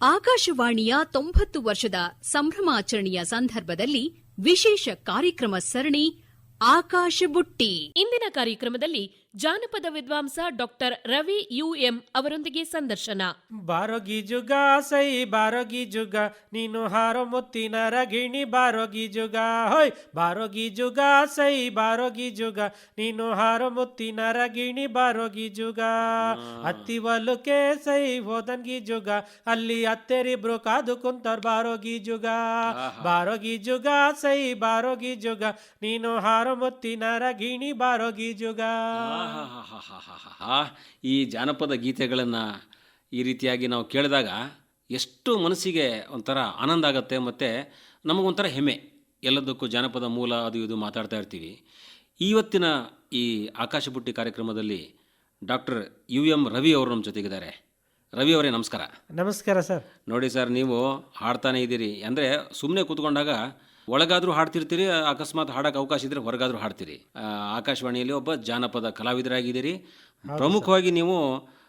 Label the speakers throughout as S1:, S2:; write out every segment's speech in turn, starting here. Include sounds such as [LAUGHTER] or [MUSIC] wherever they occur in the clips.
S1: ಆಕಾಶವಾಣಿಯ ತೊಂಬತ್ತು ವರ್ಷದ ಸಂಭ್ರಮಾಚರಣೆಯ ಸಂದರ್ಭದಲ್ಲಿ ವಿಶೇಷ ಕಾರ್ಯಕ್ರಮ ಸರಣಿ ಆಕಾಶ ಬುಟ್ಟಿ
S2: ಇಂದಿನ ಕಾರ್ಯಕ್ರಮದಲ್ಲಿ ಜಾನಪದ ವಿದ್ವಾಂಸ ಡಾಕ್ಟರ್ ರವಿ ಯುಎಂ ಅವರೊಂದಿಗೆ ಸಂದರ್ಶನ.
S3: ಬಾರೋಗಿ ಜುಗ ಸೈ ಬಾರೋಗಿ ಜುಗ ನೀನು ಹಾರೋ ಮುತ್ತಿನ ರಗಿಣಿ ಬಾರೋಗಿ ಜುಗ ಹೋಯ್ ಬಾರೋಗಿ ಜುಗ ಸೈ ಬಾರೋಗಿ ಜುಗ ನೀನು ಹಾರೋ ಮುತ್ತಿನ ರಗಿಣಿ ಬಾರೋಗಿ ಜುಗ. ಅತ್ತಿ ಒಲುಕೆ ಸೈ ಹೋದನ್ಗಿ ಜುಗ ಅಲ್ಲಿ ಅತ್ತೆರಿಬ್ರು ಕಾದು ಕುಂತರ್ ಬಾರೋಗಿ ಜುಗ. ಬಾರೋಗಿ ಜುಗ ಸೈ ಬಾರೋಗಿ ಜುಗ ನೀನು ಹಾರೋ ಮುತ್ತಿನ ರಗಿಣಿ ಬಾರೋಗಿ ಜುಗ.
S4: ಆಹಾಹಾಹಾಹಾಹಾ. ಈ ಜಾನಪದ ಗೀತೆಗಳನ್ನು ಈ ರೀತಿಯಾಗಿ ನಾವು ಕೇಳಿದಾಗ ಎಷ್ಟು ಮನಸ್ಸಿಗೆ ಒಂಥರ ಆನಂದ ಆಗುತ್ತೆ ಮತ್ತು ನಮಗೊಂಥರ ಹೆಮ್ಮೆ. ಎಲ್ಲದಕ್ಕೂ ಜಾನಪದ ಮೂಲ ಅದು ಇದು ಮಾತಾಡ್ತಾ ಇರ್ತೀವಿ. ಇವತ್ತಿನ ಈ ಆಕಾಶ ಬುಟ್ಟಿ ಕಾರ್ಯಕ್ರಮದಲ್ಲಿ ಡಾಕ್ಟರ್ ಯು ಎಂ ರವಿ ಅವರು ನಮ್ಮ ಜೊತೆಗಿದ್ದಾರೆ. ರವಿ ಅವರೇ ನಮಸ್ಕಾರ.
S3: ನಮಸ್ಕಾರ ಸರ್.
S4: ನೋಡಿ ಸರ್ ನೀವು ಹಾಡ್ತಾನೆ ಇದ್ದೀರಿ. ಅಂದರೆ ಸುಮ್ಮನೆ ಕೂತ್ಕೊಂಡಾಗ ಒಳಗಾದರೂ ಹಾಡ್ತಿರ್ತೀರಿ ಅಕಸ್ಮಾತ್ ಹಾಡಕ್ಕೆ ಅವಕಾಶ ಇದ್ರೆ ಹೊರಗಾದರೂ ಹಾಡ್ತೀರಿ. ಆಕಾಶವಾಣಿಯಲ್ಲಿ ಒಬ್ಬ ಜಾನಪದ ಕಲಾವಿದರಾಗಿದ್ದೀರಿ. ಪ್ರಮುಖವಾಗಿ ನೀವು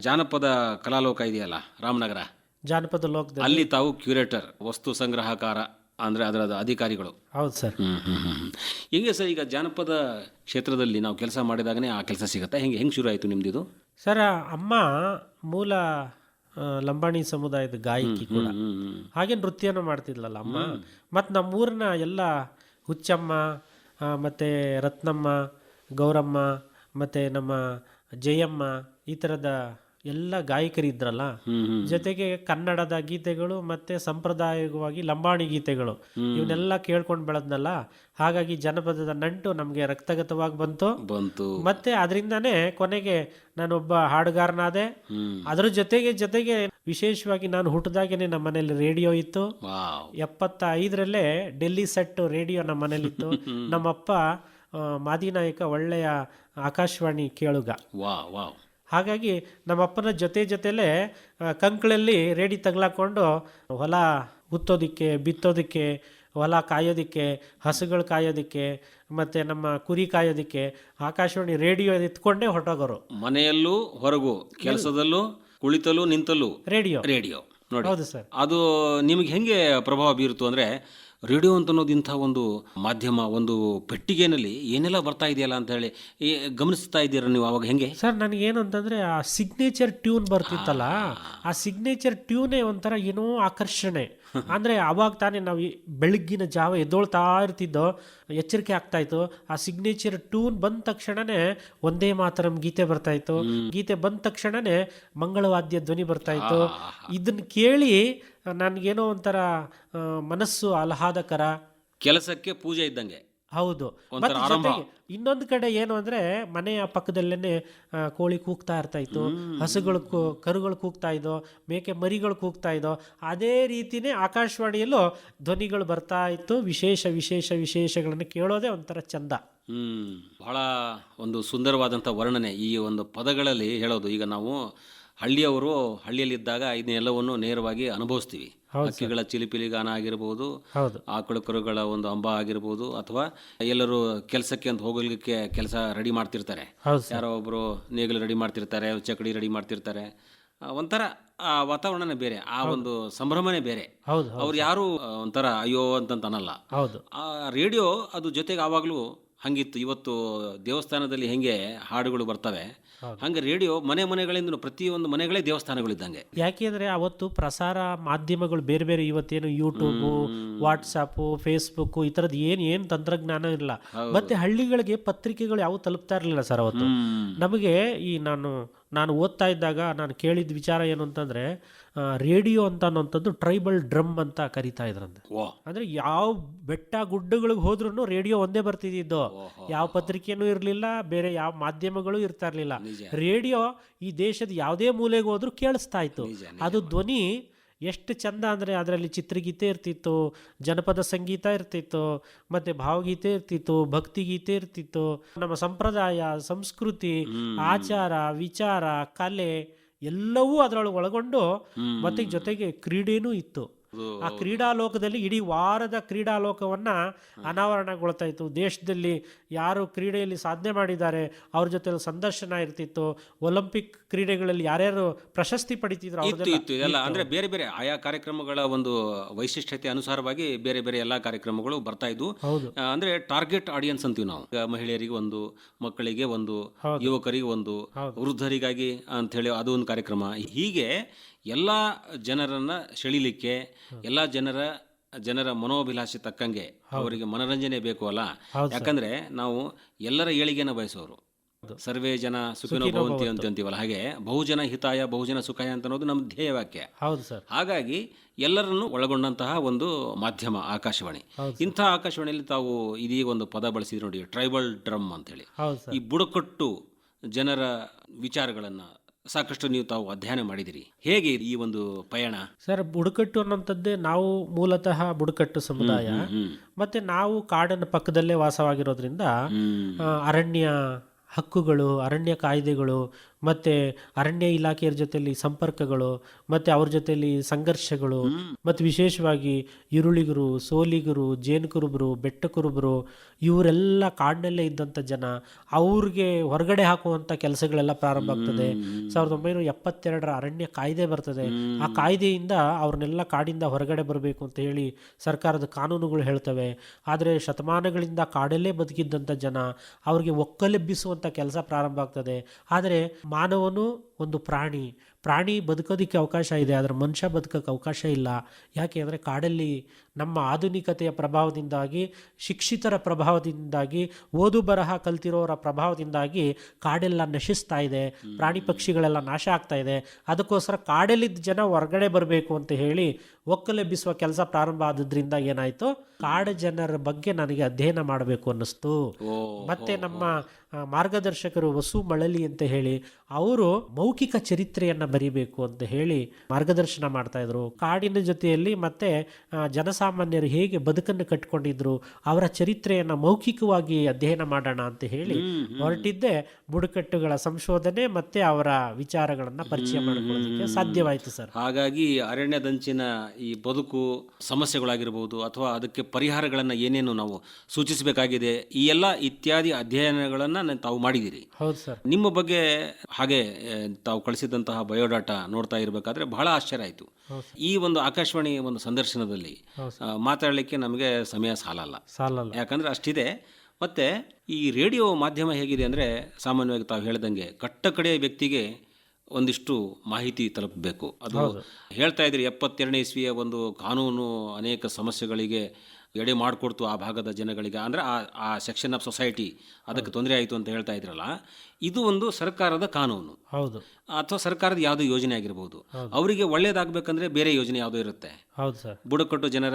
S4: ಜಾನಪದ ಕಲಾಲೋಕ ಇದೆಯಲ್ಲ ರಾಮನಗರ?
S3: ಜಾನಪದ ಲೋಕದಲ್ಲಿ.
S4: ಅಲ್ಲಿ ತಾವು ಕ್ಯೂರೇಟರ್ ವಸ್ತು ಸಂಗ್ರಹಕಾರ ಅಂದರೆ ಅದರ ಅಧಿಕಾರಿಗಳು.
S3: ಹೌದು ಸರ್.
S4: ಹೆಂಗೆ ಸರ್ ಈಗ ಜಾನಪದ ಕ್ಷೇತ್ರದಲ್ಲಿ ನಾವು ಕೆಲಸ ಮಾಡಿದಾಗನೇ ಆ ಕೆಲಸ ಸಿಗುತ್ತೆ? ಹೆಂಗೆ ಹೆಂಗೆ ಶುರು ಆಯಿತು ನಿಮ್ಮದು
S3: ಸರ್ ಅಮ್ಮ ಮೂಲ ಲಂಬಾಣಿ ಸಮುದಾಯದ ಗಾಯಕಿ ಕೂಡ. ಹಾಗೆ ನೃತ್ಯನ ಮಾಡ್ತಿದ್ಲಲ್ಲ ಅಮ್ಮ? ಮತ್ತು ನಮ್ಮೂರಿನ ಎಲ್ಲ ಹುಚ್ಚಮ್ಮ ಮತ್ತೆ ರತ್ನಮ್ಮ ಗೌರಮ್ಮ ಮತ್ತು ನಮ್ಮ ಜಯಮ್ಮ ಈ ಥರದ ಎಲ್ಲ ಗಾಯಕರಿದ್ರಲ್ಲ ಜೊತೆಗೆ ಕನ್ನಡದ ಗೀತೆಗಳು ಮತ್ತೆ ಸಂಪ್ರದಾಯವಾಗಿ ಲಂಬಾಣಿ ಗೀತೆಗಳು ಇವನ್ನೆಲ್ಲ ಕೇಳ್ಕೊಂಡ್ ಬೆಳೆದ್ನಲ್ಲ ಹಾಗಾಗಿ ಜನಪದದ ನಂಟು ನಮಗೆ ರಕ್ತಗತವಾಗಿ ಬಂತು.
S4: ಬಂತು.
S3: ಮತ್ತೆ ಅದರಿಂದಾನೇ ಕೊನೆಗೆ ನಾನೊಬ್ಬ ಹಾಡುಗಾರನಾದೆ. ಅದ್ರ ಜೊತೆಗೆ ಜೊತೆಗೆ ವಿಶೇಷವಾಗಿ ನಾನು ಹುಟ್ಟಿದಾಗೇನೆ ನಮ್ಮ ಮನೇಲಿ ರೇಡಿಯೋ ಇತ್ತು.
S4: ಎಪ್ಪತ್ತೈದರಲ್ಲೇ
S3: ಎಪ್ಪತ್ತ ಐದರಲ್ಲೇ ಡೆಲ್ಲಿ ಸೆಟ್ ರೇಡಿಯೋ ನಮ್ಮ ಮನೇಲಿತ್ತು. [LAUGHS] ನಮ್ಮಪ್ಪ ಆ, ಮಾದಿನಾಯಕ ಒಳ್ಳೆಯ ಆಕಾಶವಾಣಿ ಕೇಳುಗ.
S4: ವಾ ವಾವ್.
S3: ಹಾಗಾಗಿ ನಮ್ಮಪ್ಪನ ಜೊತೆ ಜೊತೆಲೇ ಕಂಕಳಲ್ಲಿ ರೇಡಿ ತಗ್ಲಾಕೊಂಡು ಹೊಲ ಉತ್ತೋದಿಕ್ಕೆ ಬಿತ್ತೋದಕ್ಕೆ ಹೊಲ ಕಾಯೋದಿಕ್ಕೆ ಹಸುಗಳು ಕಾಯೋದಿಕ್ಕೆ ಮತ್ತು ನಮ್ಮ ಕುರಿ ಕಾಯೋದಿಕ್ಕೆ ಆಕಾಶವಾಣಿ ರೇಡಿಯೋ ಎತ್ಕೊಂಡೇ ಹೊರಟೋಗೋರು.
S4: ಮನೆಯಲ್ಲೂ ಹೊರಗು ಕೆಲಸದಲ್ಲೂ ಕುಳಿತಲ್ಲೂ ನಿಂತಲ್ಲೂ
S3: ರೇಡಿಯೋ.
S4: ರೇಡಿಯೋ. ನೋಡಿ
S3: ಹೌದು ಸರ್.
S4: ಅದು ನಿಮಗೆ ಹೆಂಗೆ ಪ್ರಭಾವ ಬೀರುತ್ತು ಅಂದರೆ ರೇಡಿಯೋ ಅಂತ ಅನ್ನೋದು ಇಂಥ ಒಂದು ಮಾಧ್ಯಮ ಒಂದು ಪೆಟ್ಟಿಗೆನಲ್ಲಿ ಏನೆಲ್ಲ ಬರ್ತಾ ಇದೆಯಲ್ಲ ಅಂತ ಹೇಳಿ ಗಮನಿಸ್ತಾ ಇದ್ದೀರಾ ನೀವು ಅವಾಗ ಹೆಂಗೆ?
S3: ಸರ್ ನನಗೇನು ಅಂತಂದರೆ ಆ ಸಿಗ್ನೇಚರ್ ಟ್ಯೂನ್ ಬರ್ತಿತ್ತಲ್ಲ ಆ ಸಿಗ್ನೇಚರ್ ಟ್ಯೂನೇ ಒಂಥರ ಏನೋ ಆಕರ್ಷಣೆ. ಅಂದರೆ ಅವಾಗ ತಾನೇ ನಾವು ಬೆಳಗ್ಗಿನ ಜಾವ ಎದ್ದೊಳ್ತಾ ಇರ್ತಿದ್ದೋ ಎಚ್ಚರಿಕೆ ಆಗ್ತಾ ಇತ್ತು. ಆ ಸಿಗ್ನೇಚರ್ ಟೂನ್ ಬಂದ ತಕ್ಷಣನೇ ಒಂದೇ ಮಾತರಂ ಗೀತೆ ಬರ್ತಾಯಿತ್ತು ಗೀತೆ ಬಂದ ತಕ್ಷಣನೇ ಮಂಗಳವಾದ್ಯ ಧ್ವನಿ ಬರ್ತಾ ಇತ್ತು. ಇದನ್ನ ಕೇಳಿ ನನಗೇನೋ ಒಂಥರ ಮನಸ್ಸು ಆಹ್ಲಾದಕರ.
S4: ಕೆಲಸಕ್ಕೆ ಪೂಜೆ ಇದ್ದಂಗೆ.
S3: ಹೌದು. ಇನ್ನೊಂದು ಕಡೆ ಏನು ಅಂದ್ರೆ ಮನೆಯ ಪಕ್ಕದಲ್ಲೇನೆ ಕೋಳಿ ಕೂಗ್ತಾ ಇರ್ತಾ ಇತ್ತು ಹಸುಗಳು ಕರುಗಳು ಕೂಗ್ತಾ ಇದ್ದೋ ಮೇಕೆ ಮರಿಗಳು ಕೂಗ್ತಾ ಇದ್ದೋ ಅದೇ ರೀತಿನೇ ಆಕಾಶವಾಣಿಯಲ್ಲೂ ಧ್ವನಿಗಳು ಬರ್ತಾ ಇತ್ತು. ವಿಶೇಷ ವಿಶೇಷ ವಿಶೇಷಗಳನ್ನು ಕೇಳೋದೇ ಒಂಥರ ಚಂದ.
S4: ಹ್ಮ್. ಬಹಳ ಒಂದು ಸುಂದರವಾದಂಥ ವರ್ಣನೆ ಈ ಒಂದು ಪದಗಳಲ್ಲಿ ಹೇಳೋದು. ಈಗ ನಾವು ಹಳ್ಳಿಯವರು ಹಳ್ಳಿಯಲ್ಲಿದ್ದಾಗ ಇದನ್ನೆಲ್ಲವನ್ನು ನೇರವಾಗಿ ಅನುಭವಿಸ್ತೀವಿ. ಹಕ್ಕಿಗಳ ಚಿಲಿಪಿಲಿ ಗಾನ ಆಗಿರ್ಬೋದು ಆಕಳು ಕರುಗಳ ಒಂದು ಅಂಬ ಆಗಿರ್ಬೋದು ಅಥವಾ ಎಲ್ಲರೂ ಕೆಲಸಕ್ಕೆ ಅಂತ ಹೋಗಲಿಕ್ಕೆ ಕೆಲಸ ರೆಡಿ ಮಾಡ್ತಿರ್ತಾರೆ. ಯಾರೋ ಒಬ್ಬರು ನೇಗಿಲು ರೆಡಿ ಮಾಡ್ತಿರ್ತಾರೆ ಚಕಡಿ ರೆಡಿ ಮಾಡ್ತಿರ್ತಾರೆ. ಒಂಥರ ಆ ವಾತಾವರಣನೇ ಬೇರೆ ಆ ಒಂದು ಸಂಭ್ರಮನೇ ಬೇರೆ. ಅವ್ರು ಯಾರು ಒಂಥರ ಅಯ್ಯೋ ಅಂತಂತ ಅನ್ನಲ್ಲ. ಆ ರೇಡಿಯೋ ಅದು ಜೊತೆಗೆ ಆವಾಗಲೂ ಹಂಗಿತ್ತು. ಇವತ್ತು ದೇವಸ್ಥಾನದಲ್ಲಿ ಹೆಂಗೆ ಹಾಡುಗಳು ಬರ್ತವೆ ಹಂಗೆ ರೇಡಿಯೋ ಮನೆ ಮನೆಗಳಿಂದ ಪ್ರತಿಯೊಂದು ಮನೆಗಳೇ ದೇವಸ್ಥಾನಗಳಿದ್ದಂಗೆ.
S3: ಯಾಕೆಂದ್ರೆ ಅವತ್ತು ಪ್ರಸಾರ ಮಾಧ್ಯಮಗಳು ಬೇರೆ ಬೇರೆ ಇವತ್ತೇನು ಯೂಟ್ಯೂಬು ವಾಟ್ಸಾಪು ಫೇಸ್ಬುಕ್ ಈ ತರದ್ ಏನ್ ಏನ್ ತಂತ್ರಜ್ಞಾನ ಇಲ್ಲ. ಮತ್ತೆ ಹಳ್ಳಿಗಳಿಗೆ ಪತ್ರಿಕೆಗಳು ಯಾವ ತಲುಪ್ತಾ ಇರಲಿಲ್ಲ ಸರ್ ಅವತ್ತು. ನಮಗೆ ಈ ನಾನು ನಾನು ಓದ್ತಾ ಇದ್ದಾಗ ನಾನು ಕೇಳಿದ ವಿಚಾರ ಏನು ಅಂತಂದ್ರೆ ರೇಡಿಯೋ ಅಂತ ಅನ್ನೋಂಥದ್ದು ಟ್ರೈಬಲ್ ಡ್ರಮ್ ಅಂತ ಕರಿತಾ ಇದ್ರಂತೆ. ಅಂದ್ರೆ ಯಾವ ಬೆಟ್ಟ ಗುಡ್ಡಗಳಿಗೆ ಹೋದ್ರೂ ರೇಡಿಯೋ ಒಂದೇ ಬರ್ತಿದ್ದು ಯಾವ ಪತ್ರಿಕೆನೂ ಇರಲಿಲ್ಲ ಬೇರೆ ಯಾವ ಮಾಧ್ಯಮಗಳು ಇರ್ತಾ ಇರಲಿಲ್ಲ. ರೇಡಿಯೋ ಈ ದೇಶದ ಯಾವುದೇ ಮೂಲೆಗೆ ಹೋದ್ರೂ ಕೇಳಿಸ್ತಾ ಇತ್ತು. ಅದು ಧ್ವನಿ ಎಷ್ಟು ಚಂದ ಅಂದರೆ ಅದರಲ್ಲಿ ಚಿತ್ರಗೀತೆ ಇರ್ತಿತ್ತು ಜನಪದ ಸಂಗೀತ ಇರ್ತಿತ್ತು ಮತ್ತು ಭಾವಗೀತೆ ಇರ್ತಿತ್ತು ಭಕ್ತಿಗೀತೆ ಇರ್ತಿತ್ತು. ನಮ್ಮ ಸಂಪ್ರದಾಯ ಸಂಸ್ಕೃತಿ ಆಚಾರ ವಿಚಾರ ಕಲೆ ಎಲ್ಲವೂ ಅದರೊಳಗೆ ಒಳಗೊಂಡು ಮತ್ತೆ ಜೊತೆಗೆ ಕ್ರೀಡೆನೂ ಇತ್ತು. ಆ ಕ್ರೀಡಾ ಲೋಕದಲ್ಲಿ ಇಡೀ ವಾರದ ಕ್ರೀಡಾ ಲೋಕವನ್ನ ಅನಾವರಣಗೊಳ್ತಾ ಇತ್ತು. ದೇಶದಲ್ಲಿ ಯಾರು ಕ್ರೀಡೆಯಲ್ಲಿ ಸಾಧನೆ ಮಾಡಿದ್ದಾರೆ ಅವ್ರ ಜೊತೆ ಸಂದರ್ಶನ ಇರ್ತಿತ್ತು ಒಲಿಂಪಿಕ್ ಕ್ರೀಡೆಗಳಲ್ಲಿ ಯಾರ್ಯಾರು ಪ್ರಶಸ್ತಿ ಪಡಿತಿದ್ರು
S4: ಅಂದ್ರೆ ಬೇರೆ ಬೇರೆ ಆಯಾ ಕಾರ್ಯಕ್ರಮಗಳ ಒಂದು ವೈಶಿಷ್ಟ್ಯತೆ ಅನುಸಾರವಾಗಿ ಬೇರೆ ಬೇರೆ ಎಲ್ಲಾ ಕಾರ್ಯಕ್ರಮಗಳು ಬರ್ತಾ ಇದ್ವು. ಅಂದ್ರೆ ಟಾರ್ಗೆಟ್ ಆಡಿಯನ್ಸ್ ಅಂತೀವಿ ನಾವು. ಮಹಿಳೆಯರಿಗೆ ಒಂದು ಮಕ್ಕಳಿಗೆ ಒಂದು ಯುವಕರಿಗೆ ಒಂದು. ವೃದ್ಧರಿಗಾಗಿ ಅಂತ ಹೇಳಿ ಅದು ಒಂದು ಕಾರ್ಯಕ್ರಮ. ಹೀಗೆ ಎಲ್ಲ ಜನರನ್ನ ಸೆಳಿಲಿಕ್ಕೆ ಎಲ್ಲ ಜನರ ಜನರ ಮನೋಭಿಲಾಷೆ ತಕ್ಕಂಗೆ ಅವರಿಗೆ ಮನರಂಜನೆ ಬೇಕು ಅಲ್ಲ? ಯಾಕಂದ್ರೆ ನಾವು ಎಲ್ಲರ ಏಳಿಗೆನ ಬಯಸೋರು. ಸರ್ವೇ ಜನ ಸುಖಿನೋ ಭವಂತಿ ಅಂತ ಅಂತೀವಲ್ಲ? ಹಾಗೆ ಬಹುಜನ ಹಿತಾಯ ಬಹುಜನ ಸುಖಾಯ ಅಂತ ಅನ್ನೋದು ನಮ್ಮ ಧ್ಯೇಯ ವಾಕ್ಯ.
S3: ಹೌದು ಸರ್.
S4: ಹಾಗಾಗಿ ಎಲ್ಲರನ್ನು ಒಳಗೊಂಡಂತಹ ಒಂದು ಮಾಧ್ಯಮ ಆಕಾಶವಾಣಿ. ಇಂಥ ಆಕಾಶವಾಣಿಯಲ್ಲಿ ತಾವು ಇದೀಗ ಒಂದು ಪದ ಬಳಸಿದ್ರು ನೋಡಿ ಟ್ರೈಬಲ್ ಡ್ರಮ್ ಅಂತೇಳಿ
S3: ಹೇಳಿ
S4: ಈ ಬುಡಕಟ್ಟು ಜನರ ವಿಚಾರಗಳನ್ನು ಸಾಕಷ್ಟು ನೀವು ತಾವು ಅಧ್ಯಯನ ಮಾಡಿದಿರಿ. ಹೇಗೆ ಈ ಒಂದು ಪಯಣ?
S3: ಸರ್ ಬುಡಕಟ್ಟು ಅನ್ನೋಂಥದ್ದೇ ನಾವು ಮೂಲತಃ ಬುಡಕಟ್ಟು ಸಮುದಾಯ. ಮತ್ತೆ ನಾವು ಕಾಡಿನ ಪಕ್ಕದಲ್ಲೇ ವಾಸವಾಗಿರೋದ್ರಿಂದ ಅರಣ್ಯ ಹಕ್ಕುಗಳು ಅರಣ್ಯ ಕಾಯ್ದೆಗಳು ಮತ್ತು ಅರಣ್ಯ ಇಲಾಖೆಯ ಜೊತೆಲಿ ಸಂಪರ್ಕಗಳು ಮತ್ತೆ ಅವ್ರ ಜೊತೆಲಿ ಸಂಘರ್ಷಗಳು ಮತ್ತು ವಿಶೇಷವಾಗಿ ಈರುಳಿಗರು ಸೋಲಿಗರು ಜೇನುಕುರುಬರು ಬೆಟ್ಟಕುರುಬರು ಇವರೆಲ್ಲ ಕಾಡಿನಲ್ಲೇ ಇದ್ದಂಥ ಜನ ಅವ್ರಿಗೆ ಹೊರಗಡೆ ಹಾಕುವಂಥ ಕೆಲಸಗಳೆಲ್ಲ ಪ್ರಾರಂಭ ಆಗ್ತದೆ. ಸಾವಿರದ ಒಂಬೈನೂರ ಎಪ್ಪತ್ತೆರಡರ ಅರಣ್ಯ ಕಾಯ್ದೆ ಬರ್ತದೆ. ಆ ಕಾಯ್ದೆಯಿಂದ ಅವ್ರನ್ನೆಲ್ಲ ಕಾಡಿಂದ ಹೊರಗಡೆ ಬರಬೇಕು ಅಂತ ಹೇಳಿ ಸರ್ಕಾರದ ಕಾನೂನುಗಳು ಹೇಳ್ತವೆ. ಆದರೆ ಶತಮಾನಗಳಿಂದ ಕಾಡಲ್ಲೇ ಬದುಕಿದ್ದಂಥ ಜನ ಅವ್ರಿಗೆ ಒಕ್ಕಲೆಬ್ಬಿಸುವಂಥ ಕೆಲಸ ಪ್ರಾರಂಭ ಆಗ್ತದೆ. ಆದರೆ ಮಾನವನು ಒಂದು ಪ್ರಾಣಿ. ಪ್ರಾಣಿ ಬದುಕೋದಕ್ಕೆ ಅವಕಾಶ ಇದೆ ಆದರೆ ಮನುಷ್ಯ ಬದುಕೋಕ್ಕೆ ಅವಕಾಶ ಇಲ್ಲ. ಯಾಕೆ ಅಂದರೆ ಕಾಡಲ್ಲಿ ನಮ್ಮ ಆಧುನಿಕತೆಯ ಪ್ರಭಾವದಿಂದಾಗಿ ಶಿಕ್ಷಿತರ ಪ್ರಭಾವದಿಂದಾಗಿ ಓದು ಬರಹ ಕಲ್ತಿರೋರ ಪ್ರಭಾವದಿಂದಾಗಿ ಕಾಡೆಲ್ಲ ನಶಿಸ್ತಾ ಇದೆ. ಪ್ರಾಣಿ ಪಕ್ಷಿಗಳೆಲ್ಲ ನಾಶ ಆಗ್ತಾ ಇದೆ. ಅದಕ್ಕೋಸ್ಕರ ಕಾಡಲ್ಲಿದ್ದ ಜನ ಹೊರಗಡೆ ಬರಬೇಕು ಅಂತ ಹೇಳಿ ಒಕ್ಕಲೆಬ್ಬಿಸುವ ಕೆಲಸ ಪ್ರಾರಂಭ ಆದದ್ರಿಂದ ಏನಾಯಿತು? ಕಾಡು ಜನರ ಬಗ್ಗೆ ನನಗೆ ಅಧ್ಯಯನ ಮಾಡಬೇಕು ಅನ್ನಿಸ್ತು. ಮತ್ತೆ ನಮ್ಮ ಮಾರ್ಗದರ್ಶಕರು ವಸು ಮಳಲಿ ಅಂತ ಹೇಳಿ ಅವರು ಮೌಖಿಕ ಚರಿತ್ರೆಯನ್ನು ಬರಿಬೇಕು ಅಂತ ಹೇಳಿ ಮಾರ್ಗದರ್ಶನ ಮಾಡ್ತಾ ಇದ್ರು. ಕಾಡಿನ ಜೊತೆಯಲ್ಲಿ ಮತ್ತೆ ಜನಸಾಮಾನ್ಯರು ಹೇಗೆ ಬದುಕನ್ನು ಕಟ್ಕೊಂಡಿದ್ರು ಅವರ ಚರಿತ್ರೆಯನ್ನು ಮೌಖಿಕವಾಗಿ ಅಧ್ಯಯನ ಮಾಡೋಣ ಅಂತ ಹೇಳಿ ಹೊರಟಿದ್ದೆ. ಬುಡಕಟ್ಟುಗಳ ಸಂಶೋಧನೆ ಮತ್ತೆ ಅವರ ವಿಚಾರಗಳನ್ನ ಪರಿಚಯ ಮಾಡಿಕೊಳ್ಳೋದಕ್ಕೆ ಸಾಧ್ಯವಾಯಿತು ಸರ್.
S4: ಹಾಗಾಗಿ ಅರಣ್ಯದಂಚಿನ ಈ ಬದುಕು ಸಮಸ್ಯೆಗಳಾಗಿರ್ಬೋದು ಅಥವಾ ಅದಕ್ಕೆ ಪರಿಹಾರಗಳನ್ನು ಏನೇನು ನಾವು ಸೂಚಿಸಬೇಕಾಗಿದೆ ಈ ಎಲ್ಲ ಇತ್ಯಾದಿ ಅಧ್ಯಯನಗಳನ್ನು ತಾವು ಮಾಡಿದ್ದೀರಿ.
S3: ಹೌದು ಸರ್.
S4: ನಿಮ್ಮ ಬಗ್ಗೆ ಹಾಗೆ ತಾವು ಕಳಿಸಿದಂತಹ ಬಯೋಡಾಟಾ ನೋಡ್ತಾ ಇರಬೇಕಾದ್ರೆ ಬಹಳ ಆಶ್ಚರ್ಯ ಆಯಿತು. ಈ ಒಂದು ಆಕಾಶವಾಣಿ ಒಂದು ಸಂದರ್ಶನದಲ್ಲಿ ಮಾತಾಡಲಿಕ್ಕೆ ನಮಗೆ ಸಮಯ ಸಾಲಲ್ಲ.
S3: ಸಾಲಲ್ಲ.
S4: ಯಾಕಂದ್ರೆ ಅಷ್ಟಿದೆ. ಮತ್ತೆ ಈ ರೇಡಿಯೋ ಮಾಧ್ಯಮ ಹೇಗಿದೆ ಅಂದರೆ ಸಾಮಾನ್ಯವಾಗಿ ತಾವು ಹೇಳ್ದಂಗೆ ಕಟ್ಟ ಕಡೆಯ ವ್ಯಕ್ತಿಗೆ ಒಂದಿಷ್ಟು ಮಾಹಿತಿ ತಲುಪಬೇಕು. ಅದು ಹೇಳ್ತಾ ಇದ್ರಿ ಎಪ್ಪತ್ತೆರಡನೇ ಇಸ್ವಿಯ ಒಂದು ಕಾನೂನು ಅನೇಕ ಸಮಸ್ಯೆಗಳಿಗೆ ಎಡೆ ಮಾಡಿಕೊಡ್ತು ಆ ಭಾಗದ ಜನಗಳಿಗೆ. ಅಂದರೆ ಆ ಆ ಸೆಕ್ಷನ್ ಆಫ್ ಸೊಸೈಟಿ ಅದಕ್ಕೆ ತೊಂದರೆ ಆಯಿತು ಅಂತ ಹೇಳ್ತಾ ಇದ್ರಲ್ಲ. ಇದು ಒಂದು ಸರ್ಕಾರದ ಕಾನೂನು.
S3: ಹೌದು.
S4: ಅಥವಾ ಸರ್ಕಾರದ ಯಾವುದೋ ಯೋಜನೆ ಆಗಿರ್ಬೋದು. ಅವರಿಗೆ ಒಳ್ಳೇದಾಗಬೇಕಂದ್ರೆ ಬೇರೆ ಯೋಜನೆ ಯಾವುದೋ ಇರುತ್ತೆ.
S3: ಹೌದು ಸರ್.
S4: ಬುಡಕಟ್ಟು ಜನರ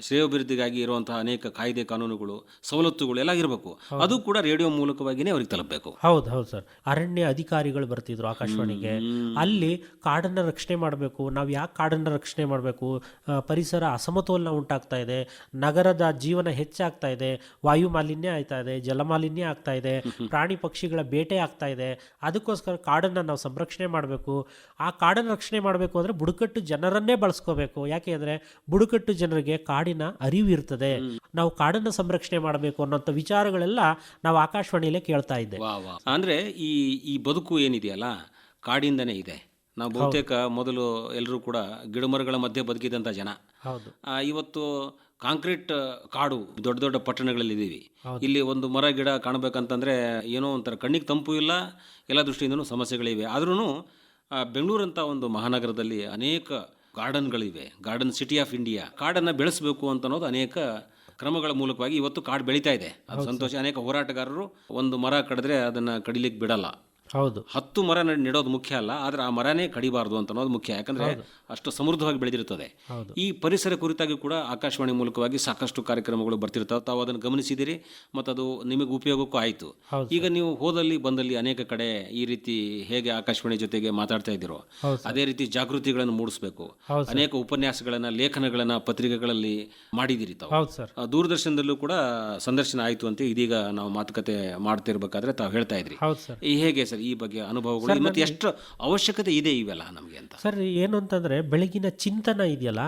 S4: ಶ್ರೇಯೋಭಿವೃದ್ಧಿಗಾಗಿ ಇರುವಂತಹ ಅನೇಕ ಕಾಯ್ದೆ ಕಾನೂನುಗಳು ಸವಲತ್ತುಗಳು ಎಲ್ಲ ಇರಬೇಕು ಅದು ಕೂಡ ರೇಡಿಯೋ ಮೂಲಕವಾಗಿಯೇ ಅವ್ರಿಗೆ ತಲುಪಬೇಕು.
S3: ಹೌದು ಹೌದು ಸರ್. ಅರಣ್ಯ ಅಧಿಕಾರಿಗಳು ಬರ್ತಿದ್ರು ಆಕಾಶವಾಣಿಗೆ. ಅಲ್ಲಿ ಕಾಡನ್ನ ರಕ್ಷಣೆ ಮಾಡಬೇಕು. ನಾವು ಯಾಕೆ ಕಾಡನ್ನ ರಕ್ಷಣೆ ಮಾಡಬೇಕು? ಪರಿಸರ ಅಸಮತೋಲನ ಉಂಟಾಗ್ತಾ ಇದೆ. ನಗರದ ಜೀವನ ಹೆಚ್ಚಾಗ್ತಾ ಇದೆ. ವಾಯು ಮಾಲಿನ್ಯ ಆಯ್ತಾ ಇದೆ. ಜಲಮಾಲಿನ್ಯ ಆಗ್ತಾ ಇದೆ. ಪ್ರಾಣಿ ಪಕ್ಷಿಗಳ ಬೇಟೆ ಆಗ್ತಾ ಇದೆ. ಅದಕ್ಕೋಸ್ಕರ ಕಾಡನ್ನ ನಾವು ಸಂರಕ್ಷಣೆ ಮಾಡಬೇಕು. ಆ ಕಾಡನ್ನು ರಕ್ಷಣೆ ಮಾಡಬೇಕು ಅಂದ್ರೆ ಬುಡಕಟ್ಟು ಜನರನ್ನೇ ಬಳಸ್ಕೋಬೇಕು. ಯಾಕೆ ಅಂದ್ರೆ ಬುಡಕಟ್ಟು ಜನರಿಗೆ ಕಾಡಿನ ಅರಿವು ಇರ್ತದೆ. ನಾವು ಕಾಡನ್ನ ಸಂರಕ್ಷಣೆ ಮಾಡಬೇಕು ಅನ್ನೋಂಥ ವಿಚಾರಗಳೆಲ್ಲ ನಾವು ಆಕಾಶವಾಣಿಯಲ್ಲೇ ಕೇಳ್ತಾ ಇದ್ದೆ.
S4: ವಾ ವಾ. ಅಂದರೆ ಈ ಈ ಬದುಕು ಏನಿದೆಯಲ್ಲ? ಕಾಡಿಂದನೇ ಇದೆ. ನಾವು ಬಹುತೇಕ ಮೊದಲು ಎಲ್ಲರೂ ಕೂಡ ಗಿಡಮರಗಳ ಮಧ್ಯೆ ಬದುಕಿದಂಥ ಜನ.
S3: ಹೌದು.
S4: ಆ, ಇವತ್ತು ಕಾಂಕ್ರೀಟ್ ಕಾಡು ದೊಡ್ಡ ದೊಡ್ಡ ಪಟ್ಟಣಗಳಲ್ಲಿ ಇದ್ದೀವಿ ಇಲ್ಲಿ ಒಂದು ಮರ ಗಿಡ ಕಾಣಬೇಕಂತಂದ್ರೆ ಏನೋ ಒಂಥರ ಕಣ್ಣಿಗೆ ತಂಪು ಇಲ್ಲ ಎಲ್ಲ ದೃಷ್ಟಿಯಿಂದನೂ ಸಮಸ್ಯೆಗಳಿವೆ. ಆದ್ರೂ ಬೆಂಗಳೂರಂಥ ಒಂದು ಮಹಾನಗರದಲ್ಲಿ ಅನೇಕ ಗಾರ್ಡನ್ಗಳಿವೆ. Garden city of India. ಕಾಡನ್ನು ಬೆಳೆಸಬೇಕು ಅಂತ ಅನ್ನೋದು ಅನೇಕ ಕ್ರಮಗಳ ಮೂಲಕವಾಗಿ ಇವತ್ತು ಕಾಡು ಬೆಳೀತಾ ಇದೆ. ಅದು ಸಂತೋಷ. ಅನೇಕ ಹೋರಾಟಗಾರರು ಒಂದು ಮರ ಕಡಿದ್ರೆ ಅದನ್ನು ಕಡಿಲಿಕ್ಕೆ ಬಿಡಲ್ಲ.
S3: ಹೌದು.
S4: ಹತ್ತು ಮರ ನೆಡೋದು ಮುಖ್ಯ ಅಲ್ಲ ಆದರೆ ಆ ಮರನೇ ಕಡಿಬಾರ್ದು ಅಂತ ಅನ್ನೋದು ಮುಖ್ಯ ಯಾಕಂದ್ರೆ ಅಷ್ಟು ಸಮೃದ್ಧವಾಗಿ ಬೆಳೆದಿರುತ್ತದೆ. ಈ ಪರಿಸರ ಕುರಿತಾಗಿ ಕೂಡ ಆಕಾಶವಾಣಿ ಮೂಲಕವಾಗಿ ಸಾಕಷ್ಟು ಕಾರ್ಯಕ್ರಮಗಳು ಬರ್ತಿರ್ತಾವೆ. ತಾವು ಅದನ್ನು ಗಮನಿಸಿದಿರಿ ಮತ್ತು ಅದು ನಿಮಗೆ ಉಪಯೋಗಕ್ಕೂ ಆಯಿತು. ಈಗ ನೀವು ಹೋದಲ್ಲಿ ಬಂದಲ್ಲಿ ಅನೇಕ ಕಡೆ ಈ ರೀತಿ ಹೇಗೆ ಆಕಾಶವಾಣಿ ಜೊತೆಗೆ ಮಾತಾಡ್ತಾ ಇದ್ದೀರೋ ಅದೇ ರೀತಿ ಜಾಗೃತಿಗಳನ್ನು ಮೂಡಿಸಬೇಕು. ಅನೇಕ ಉಪನ್ಯಾಸಗಳನ್ನ ಲೇಖನಗಳನ್ನ ಪತ್ರಿಕೆಗಳಲ್ಲಿ ಮಾಡಿದಿರಿ ತಾವು. ಆ, ದೂರದರ್ಶನದಲ್ಲೂ ಕೂಡ ಸಂದರ್ಶನ ಆಯಿತು ಅಂತ ಇದೀಗ ನಾವು ಮಾತುಕತೆ ಮಾಡ್ತಿರ್ಬೇಕಾದ್ರೆ ತಾವು ಹೇಳ್ತಾ ಇದ್ರಿ.
S3: ಹೌದು ಸರ್.
S4: ಈ ಹೇಗೆ ಸರ್ ಈ ಬಗ್ಗೆ ಅನುಭವಗಳು ಮತ್ತು ಎಷ್ಟು ಅವಶ್ಯಕತೆ ಇದೆ ಇವೆಲ್ಲ ನಮಗೆ ಅಂತ.
S3: ಸರ್ ಏನು ಅಂತಂದ್ರೆ ಬೆಳಗಿನ ಚಿಂತನ ಇದೆಯಲ್ಲ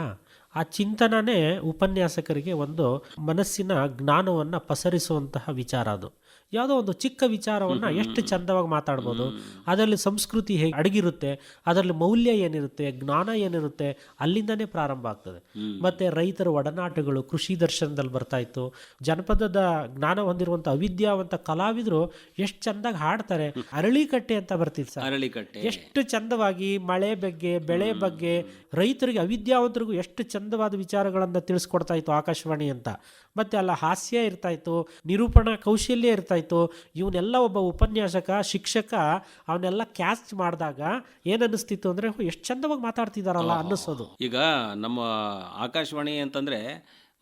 S3: ಆ ಚಿಂತನನೇ ಉಪನ್ಯಾಸಕರಿಗೆ ಒಂದು ಮನಸ್ಸಿನ ಜ್ಞಾನವನ್ನು ಪಸರಿಸುವಂತಹ ವಿಚಾರ ಅದು. ಯಾವುದೋ ಒಂದು ಚಿಕ್ಕ ವಿಚಾರವನ್ನು ಎಷ್ಟು ಚಂದವಾಗಿ ಮಾತಾಡ್ಬೋದು. ಅದರಲ್ಲಿ ಸಂಸ್ಕೃತಿ ಹೇಗೆ ಅಡಗಿರುತ್ತೆ ಅದರಲ್ಲಿ ಮೌಲ್ಯ ಏನಿರುತ್ತೆ ಜ್ಞಾನ ಏನಿರುತ್ತೆ ಅಲ್ಲಿಂದನೇ ಪ್ರಾರಂಭ ಆಗ್ತದೆ. ಮತ್ತೆ ರೈತರ ಒಡನಾಟಗಳು ಕೃಷಿ ದರ್ಶನದಲ್ಲಿ ಬರ್ತಾ ಇತ್ತು. ಜನಪದದ ಜ್ಞಾನ ಹೊಂದಿರುವಂಥ ಅವಿದ್ಯಾವಂತ ಕಲಾವಿದರು ಎಷ್ಟು ಚಂದಾಗಿ ಹಾಡ್ತಾರೆ. ಅರಳಿಕಟ್ಟೆ ಅಂತ ಬರ್ತಿತ್ತು ಸರ್.
S4: ಅರಳಿಕಟ್ಟೆ.
S3: ಎಷ್ಟು ಚಂದವಾಗಿ ಮಳೆ ಬಗ್ಗೆ ಬೆಳೆ ಬಗ್ಗೆ ರೈತರಿಗೆ ಅವಿದ್ಯಾವಂತರಿಗೂ ಎಷ್ಟು ಚಂದವಾದ ವಿಚಾರಗಳನ್ನು ತಿಳಿಸ್ಕೊಡ್ತಾ ಇತ್ತು ಆಕಾಶವಾಣಿ ಅಂತ. ಮತ್ತೆ ಅಲ್ಲ ಹಾಸ್ಯ ಇರ್ತಾ ಇತ್ತು ನಿರೂಪಣಾ ಕೌಶಲ್ಯ ಇರ್ತಾ ಇತ್ತು ಇವನ್ನೆಲ್ಲ ಒಬ್ಬ ಉಪನ್ಯಾಸಕ ಶಿಕ್ಷಕ ಅವನ್ನೆಲ್ಲ ಕ್ಯಾಚ್ ಮಾಡಿದಾಗ ಏನನ್ನಿಸ್ತಿತ್ತು ಅಂದರೆ ಎಷ್ಟು ಚಂದವಾಗಿ ಮಾತಾಡ್ತಿದಾರಲ್ಲ ಅನ್ನಿಸೋದು.
S4: ಈಗ ನಮ್ಮ ಆಕಾಶವಾಣಿ ಅಂತಂದ್ರೆ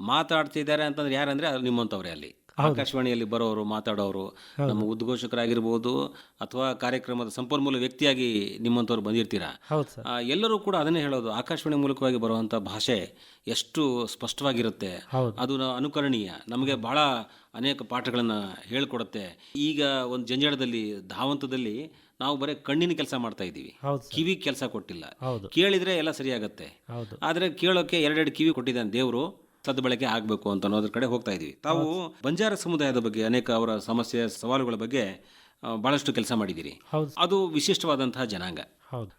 S4: ಮಾತಾಡ್ತಿದ್ದಾರೆ ಅಂತಂದ್ರೆ ಯಾರಂದ್ರೆ ಅದು ನಿಮ್ಮಂಥವ್ರೆ ಅಲ್ಲಿ. ಆಕಾಶವಾಣಿಯಲ್ಲಿ ಬರೋರು ಮಾತಾಡೋರು ನಮ್ಮ ಉದ್ಘೋಷಕರಾಗಿರ್ಬೋದು ಅಥವಾ ಕಾರ್ಯಕ್ರಮದ ಸಂಪನ್ಮೂಲ ವ್ಯಕ್ತಿಯಾಗಿ ನಿಮ್ಮಂಥವ್ರು ಬಂದಿರ್ತೀರಾ? ಎಲ್ಲರೂ ಕೂಡ ಅದನ್ನೇ ಹೇಳೋದು ಆಕಾಶವಾಣಿ ಮೂಲಕವಾಗಿ ಬರುವಂಥ ಭಾಷೆ ಎಷ್ಟು ಸ್ಪಷ್ಟವಾಗಿರುತ್ತೆ. ಅದು ಅನುಕರಣೀಯ. ನಮಗೆ ಬಹಳ ಅನೇಕ ಪಾಠಗಳನ್ನು ಹೇಳ್ಕೊಡುತ್ತೆ. ಈಗ ಒಂದು ಜಂಜಾಟದಲ್ಲಿ ಧಾವಂತದಲ್ಲಿ ನಾವು ಬರೀ ಕಣ್ಣಿನ ಕೆಲಸ ಮಾಡ್ತಾ ಇದ್ದೀವಿ. ಕಿವಿ ಕೆಲಸ ಕೊಟ್ಟಿಲ್ಲ. ಕೇಳಿದ್ರೆ ಎಲ್ಲ ಸರಿಯಾಗತ್ತೆ. ಆದರೆ ಕೇಳೋಕೆ ಎರಡೆರಡು ಕಿವಿ ಕೊಟ್ಟಿದ್ದಾನೆ ದೇವರು. ಸದ್ಬಳಕೆ ಆಗಬೇಕು ಅಂತ ಅನ್ನೋದ್ರ ಕಡೆ ಹೋಗ್ತಾ ಇದ್ದೀವಿ ತಾವು ಬಂಜಾರ ಸಮುದಾಯದ ಬಗ್ಗೆ ಅನೇಕ ಅವರ ಸಮಸ್ಯೆ ಸವಾಲುಗಳ ಬಗ್ಗೆ ಬಹಳಷ್ಟು ಕೆಲಸ ಮಾಡಿದ್ದೀರಿ. ಅದು ವಿಶಿಷ್ಟವಾದಂತಹ ಜನಾಂಗ.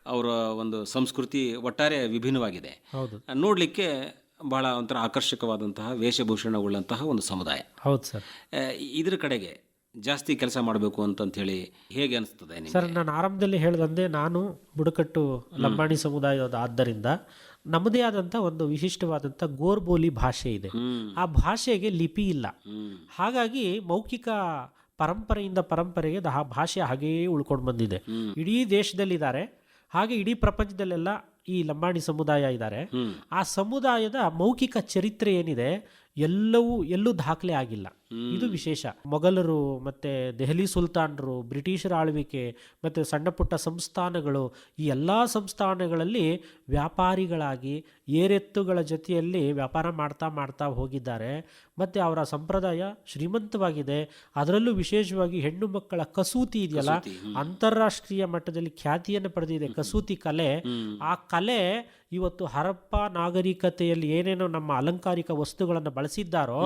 S4: ಅವರ ಒಂದು ಸಂಸ್ಕೃತಿ ಒಟ್ಟಾರೆ ವಿಭಿನ್ನವಾಗಿದೆ. ನೋಡಲಿಕ್ಕೆ ಬಹಳ ಒಂಥರ ಆಕರ್ಷಕವಾದಂತಹ ವೇಷಭೂಷಣವುಳ್ಳಂತಹ ಒಂದು ಸಮುದಾಯ.
S3: ಹೌದು ಸರ್.
S4: ಇದ್ರ ಕಡೆಗೆ ಜಾಸ್ತಿ ಕೆಲಸ ಮಾಡಬೇಕು ಅಂತ ಹೇಳಿ ಹೇಗೆ ಅನಿಸ್ತದೆ
S3: ಸರ್ ನಾನು ಆರಂಭದಲ್ಲಿ ಹೇಳ್ದಂದೆ ನಾನು ಬುಡಕಟ್ಟು ಲಂಬಾಣಿ ಸಮುದಾಯದ ಆದ್ದರಿಂದ ನಮ್ಮದೇ ಆದಂಥ ಒಂದು ವಿಶಿಷ್ಟವಾದಂಥ ಗೋರ್ಬೋಲಿ ಭಾಷೆ ಇದೆ. ಆ ಭಾಷೆಗೆ ಲಿಪಿ ಇಲ್ಲ. ಹಾಗಾಗಿ ಮೌಖಿಕ ಪರಂಪರೆಯಿಂದ ಪರಂಪರೆಗೆ ಆ ಭಾಷೆ ಹಾಗೆಯೇ ಉಳ್ಕೊಂಡು ಬಂದಿದೆ. ಇಡೀ ದೇಶದಲ್ಲಿದ್ದಾರೆ. ಹಾಗೆ ಇಡೀ ಪ್ರಪಂಚದಲ್ಲೆಲ್ಲ ಈ ಲಂಬಾಣಿ ಸಮುದಾಯ ಇದ್ದಾರೆ. ಆ ಸಮುದಾಯದ ಮೌಖಿಕ ಚರಿತ್ರೆ ಏನಿದೆ ಎಲ್ಲವೂ ಎಲ್ಲೂ ದಾಖಲೆ ಆಗಿಲ್ಲ. ಇದು ವಿಶೇಷ. ಮೊಘಲರು ಮತ್ತೆ ದೆಹಲಿ ಸುಲ್ತಾನರು ಬ್ರಿಟಿಷರ ಆಳ್ವಿಕೆ ಮತ್ತೆ ಸಣ್ಣ ಪುಟ್ಟ ಸಂಸ್ಥಾನಗಳು ಈ ಎಲ್ಲ ಸಂಸ್ಥಾನಗಳಲ್ಲಿ ವ್ಯಾಪಾರಿಗಳಾಗಿ ಏರೆತ್ತುಗಳ ಜೊತೆಯಲ್ಲಿ ವ್ಯಾಪಾರ ಮಾಡ್ತಾ ಮಾಡ್ತಾ ಹೋಗಿದ್ದಾರೆ. ಮತ್ತೆ ಅವರ ಸಂಪ್ರದಾಯ ಶ್ರೀಮಂತವಾಗಿದೆ. ಅದರಲ್ಲೂ ವಿಶೇಷವಾಗಿ ಹೆಣ್ಣು ಮಕ್ಕಳ ಕಸೂತಿ ಇದೆಯಲ್ಲ? ಅಂತಾರಾಷ್ಟ್ರೀಯ ಮಟ್ಟದಲ್ಲಿ ಖ್ಯಾತಿಯನ್ನು ಪಡೆದಿದೆ ಕಸೂತಿ ಕಲೆ. ಆ ಕಲೆ ಇವತ್ತು ಹರಪ್ಪ ನಾಗರಿಕತೆಯಲ್ಲಿ ಏನೇನೋ ನಮ್ಮ ಅಲಂಕಾರಿಕ ವಸ್ತುಗಳನ್ನು ಬಳಸಿದ್ದಾರೋ